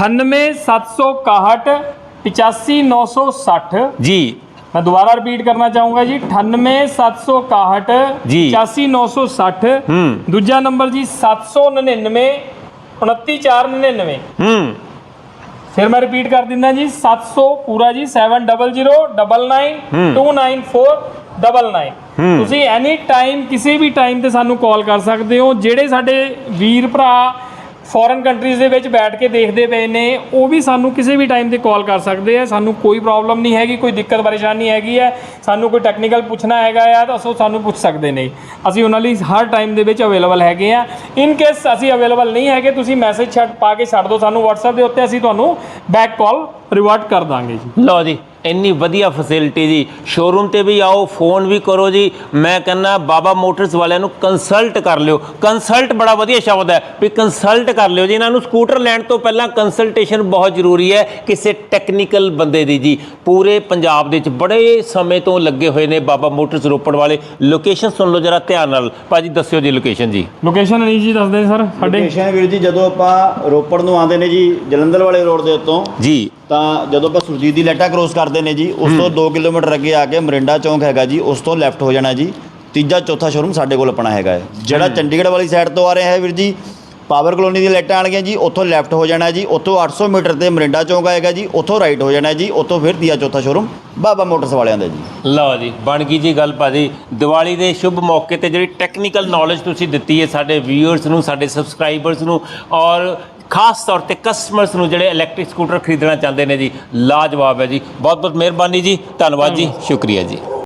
98761 85960 ਜੀ। ਮੈਂ ਦੁਬਾਰਾ ਰਿਪੀਟ ਕਰਨਾ ਚਾਹੂੰਗਾ ਜੀ। 98761 ਜੀ। 85960 ਹੂੰ। ਦੂਜਾ ਨੰਬਰ ਜੀ 799 29499 ਹੂੰ। ਫਿਰ ਮੈਂ ਰਿਪੀਟ ਕਰ ਦਿੰਦਾ ਜੀ 700 ਪੂਰਾ ਜੀ 7099299499 ਹੂੰ। ਤੁਸੀਂ ਐਨੀ ਟਾਈਮ ਕਿਸੇ ਵੀ ਟਾਈਮ ਤੇ ਸਾਨੂੰ ਕਾਲ ਕਰ ਸਕਦੇ ਹੋ ਜਿਹੜੇ ਸਾਡੇ ਵੀਰ ਭਰਾ ਫੋਰਨ ਕੰਟਰੀਜ਼ ਦੇ ਵਿੱਚ ਬੈਠ ਕੇ ਦੇਖਦੇ ਪਏ ਨੇ, ਉਹ ਵੀ ਸਾਨੂੰ ਕਿਸੇ ਵੀ ਟਾਈਮ ਤੇ ਕਾਲ ਕਰ ਸਕਦੇ ਆ। ਸਾਨੂੰ ਕੋਈ ਪ੍ਰੋਬਲਮ ਨਹੀਂ ਹੈਗੀ, ਕੋਈ ਦਿੱਕਤ ਪਰੇਸ਼ਾਨੀ ਹੈਗੀ ਹੈ ਸਾਨੂੰ ਕੋਈ ਟੈਕਨੀਕਲ ਪੁੱਛਣਾ ਹੈਗਾ ਆ, ਤਾਂ ਅਸੀਂ ਸਾਨੂੰ ਪੁੱਛ ਸਕਦੇ ਨੇ। ਅਸੀਂ ਉਹਨਾਂ ਲਈ ਹਰ ਟਾਈਮ ਦੇ ਵਿੱਚ ਅਵੇਲੇਬਲ ਹੈਗੇ ਆ। ਇਨ ਕੇਸ ਅਸੀਂ ਅਵੇਲੇਬਲ ਨਹੀਂ ਹੈਗੇ, ਤੁਸੀਂ ਮੈਸੇਜ ਛੱਡ ਪਾ ਕੇ ਛੱਡ ਦਿਓ ਸਾਨੂੰ WhatsApp ਦੇ ਉੱਤੇ, ਅਸੀਂ ਤੁਹਾਨੂੰ ਬੈਕ ਕਾਲ ਰਿਵਰਟ ਕਰ ਦਾਂਗੇ ਜੀ। ਲਓ ਜੀ। ਇੰਨੀ ਵਧੀਆ ਫੈਸਿਲਿਟੀ ਜੀ। ਸ਼ੋਰੂਮ ਤੇ ਵੀ ਆਓ ਫੋਨ ਵੀ ਕਰੋ ਜੀ। ਮੈਂ ਕਹਿੰਦਾ ਬਾਬਾ ਮੋਟਰਸ ਵਾਲਿਆਂ ਨੂੰ ਕੰਸਲਟ ਕਰ ਲਿਓ। ਕੰਸਲਟ ਬੜਾ ਵਧੀਆ ਸ਼ਬਦ ਹੈ ਵੀ ਕੰਸਲਟ ਕਰ ਲਿਓ ਜੀ। ਇਹਨਾਂ ਨੂੰ ਸਕੂਟਰ ਲੈਣ ਤੋਂ ਪਹਿਲਾਂ ਕੰਸਲਟੇਸ਼ਨ ਬਹੁਤ ਜ਼ਰੂਰੀ ਹੈ ਕਿਸੇ ਟੈਕਨੀਕਲ ਬੰਦੇ ਦੀ ਜੀ। ਪੂਰੇ ਪੰਜਾਬ ਦੇ ਵਿੱਚ ਬੜੇ ਸਮੇਂ ਤੋਂ ਲੱਗੇ ਹੋਏ ਨੇ ਬਾਬਾ ਮੋਟਰਸ ਰੋਪੜ ਵਾਲੇ। ਲੋਕੇਸ਼ਨ ਸੁਣ ਲਓ ਜਰਾ ਧਿਆਨ ਨਾਲ। ਭਾਜੀ ਦੱਸਿਓ ਜੀ ਲੋਕੇਸ਼ਨ ਜੀ। ਲੋਕੇਸ਼ਨ ਨਹੀਂ ਜੀ ਦੱਸਦੇ ਸਰ ਸਾਡੇ ਲੋਕੇਸ਼ਨ ਵੀਰ ਜੀ ਜਦੋਂ ਆਪਾਂ ਰੋਪੜ ਨੂੰ ਆਉਂਦੇ ਨੇ ਜੀ ਜਲੰਧਰ ਵਾਲੇ ਰੋਡ ਦੇ ਉੱਤੋਂ ਜੀ। ਤਾਂ ਜਦੋਂ ਆਪਾਂ ਸੁਰਜੀਤ ਦੀ ਲੈਟਾ ਕ੍ਰੋਸ ਕਰਦੇ ਨੇ ਜੀ। ਉਸ ਤੋਂ 2 ਕਿਲੋਮੀਟਰ ਅੱਗੇ ਆ ਕੇ ਮਰਿੰਡਾ ਚੌਂਕ ਹੈਗਾ ਜੀ। ਉਸ ਤੋਂ ਲੈਫਟ ਹੋ ਜਾਣਾ ਜੀ। ਤੀਜਾ ਚੌਥਾ ਸ਼ੋਰੂਮ ਸਾਡੇ ਕੋਲ ਆਪਣਾ ਹੈਗਾ ਹੈ। ਜਿਹੜਾ ਚੰਡੀਗੜ੍ਹ ਵਾਲੀ ਸਾਈਡ ਤੋਂ ਆ ਰਿਹਾ ਹੈ ਵੀਰ ਜੀ ਪਾਵਰ ਕਲੋਨੀ ਦੀ ਲਾਈਟਾਂ ਆਣਗੀਆਂ ਜੀ ਉੱਥੋਂ ਲੈਫਟ ਹੋ ਜਾਣਾ ਜੀ। ਉੱਥੋਂ 800 ਮੀਟਰ ਤੇ ਮਰਿੰਡਾ ਚੌਂਕ ਆਏਗਾ ਜੀ। ਉੱਥੋਂ ਰਾਈਟ ਹੋ ਜਾਣਾ ਜੀ। ਉੱਥੋਂ ਫਿਰ ਦੀਆ ਚੌਥਾ ਸ਼ੋਰੂਮ ਬਾਬਾ ਮੋਟਰਸ ਵਾਲਿਆਂ ਦਾ ਜੀ। ਲਓ ਜੀ ਬਣ ਗਈ ਜੀ ਗੱਲ ਭਾਜੀ। ਦੀਵਾਲੀ ਦੇ ਸ਼ੁਭ ਮੌਕੇ ਤੇ ਜਿਹੜੀ ਟੈਕਨੀਕਲ ਨੌਲੇਜ ਤੁਸੀਂ ਦਿੱਤੀ ਹੈ ਸਾਡੇ ਵਿਊਅਰਸ ਨੂੰ ਸਾਡੇ ਸਬਸਕ੍ਰਾਈਬਰਸ ਨੂੰ ਔਰ ਖਾਸ ਤੌਰ ਤੇ ਕਸਟਮਰਸ ਨੂੰ ਜਿਹੜੇ ਇਲੈਕਟ੍ਰਿਕ ਸਕੂਟਰ ਖਰੀਦਣਾ ਚਾਹੁੰਦੇ ਨੇ ਜੀ ਲਾਜਵਾਬ ਹੈ ਜੀ। ਬਹੁਤ ਬਹੁਤ ਮਿਹਰਬਾਨੀ ਜੀ ਧੰਨਵਾਦ ਜੀ ਸ਼ੁਕਰੀਆ ਜੀ।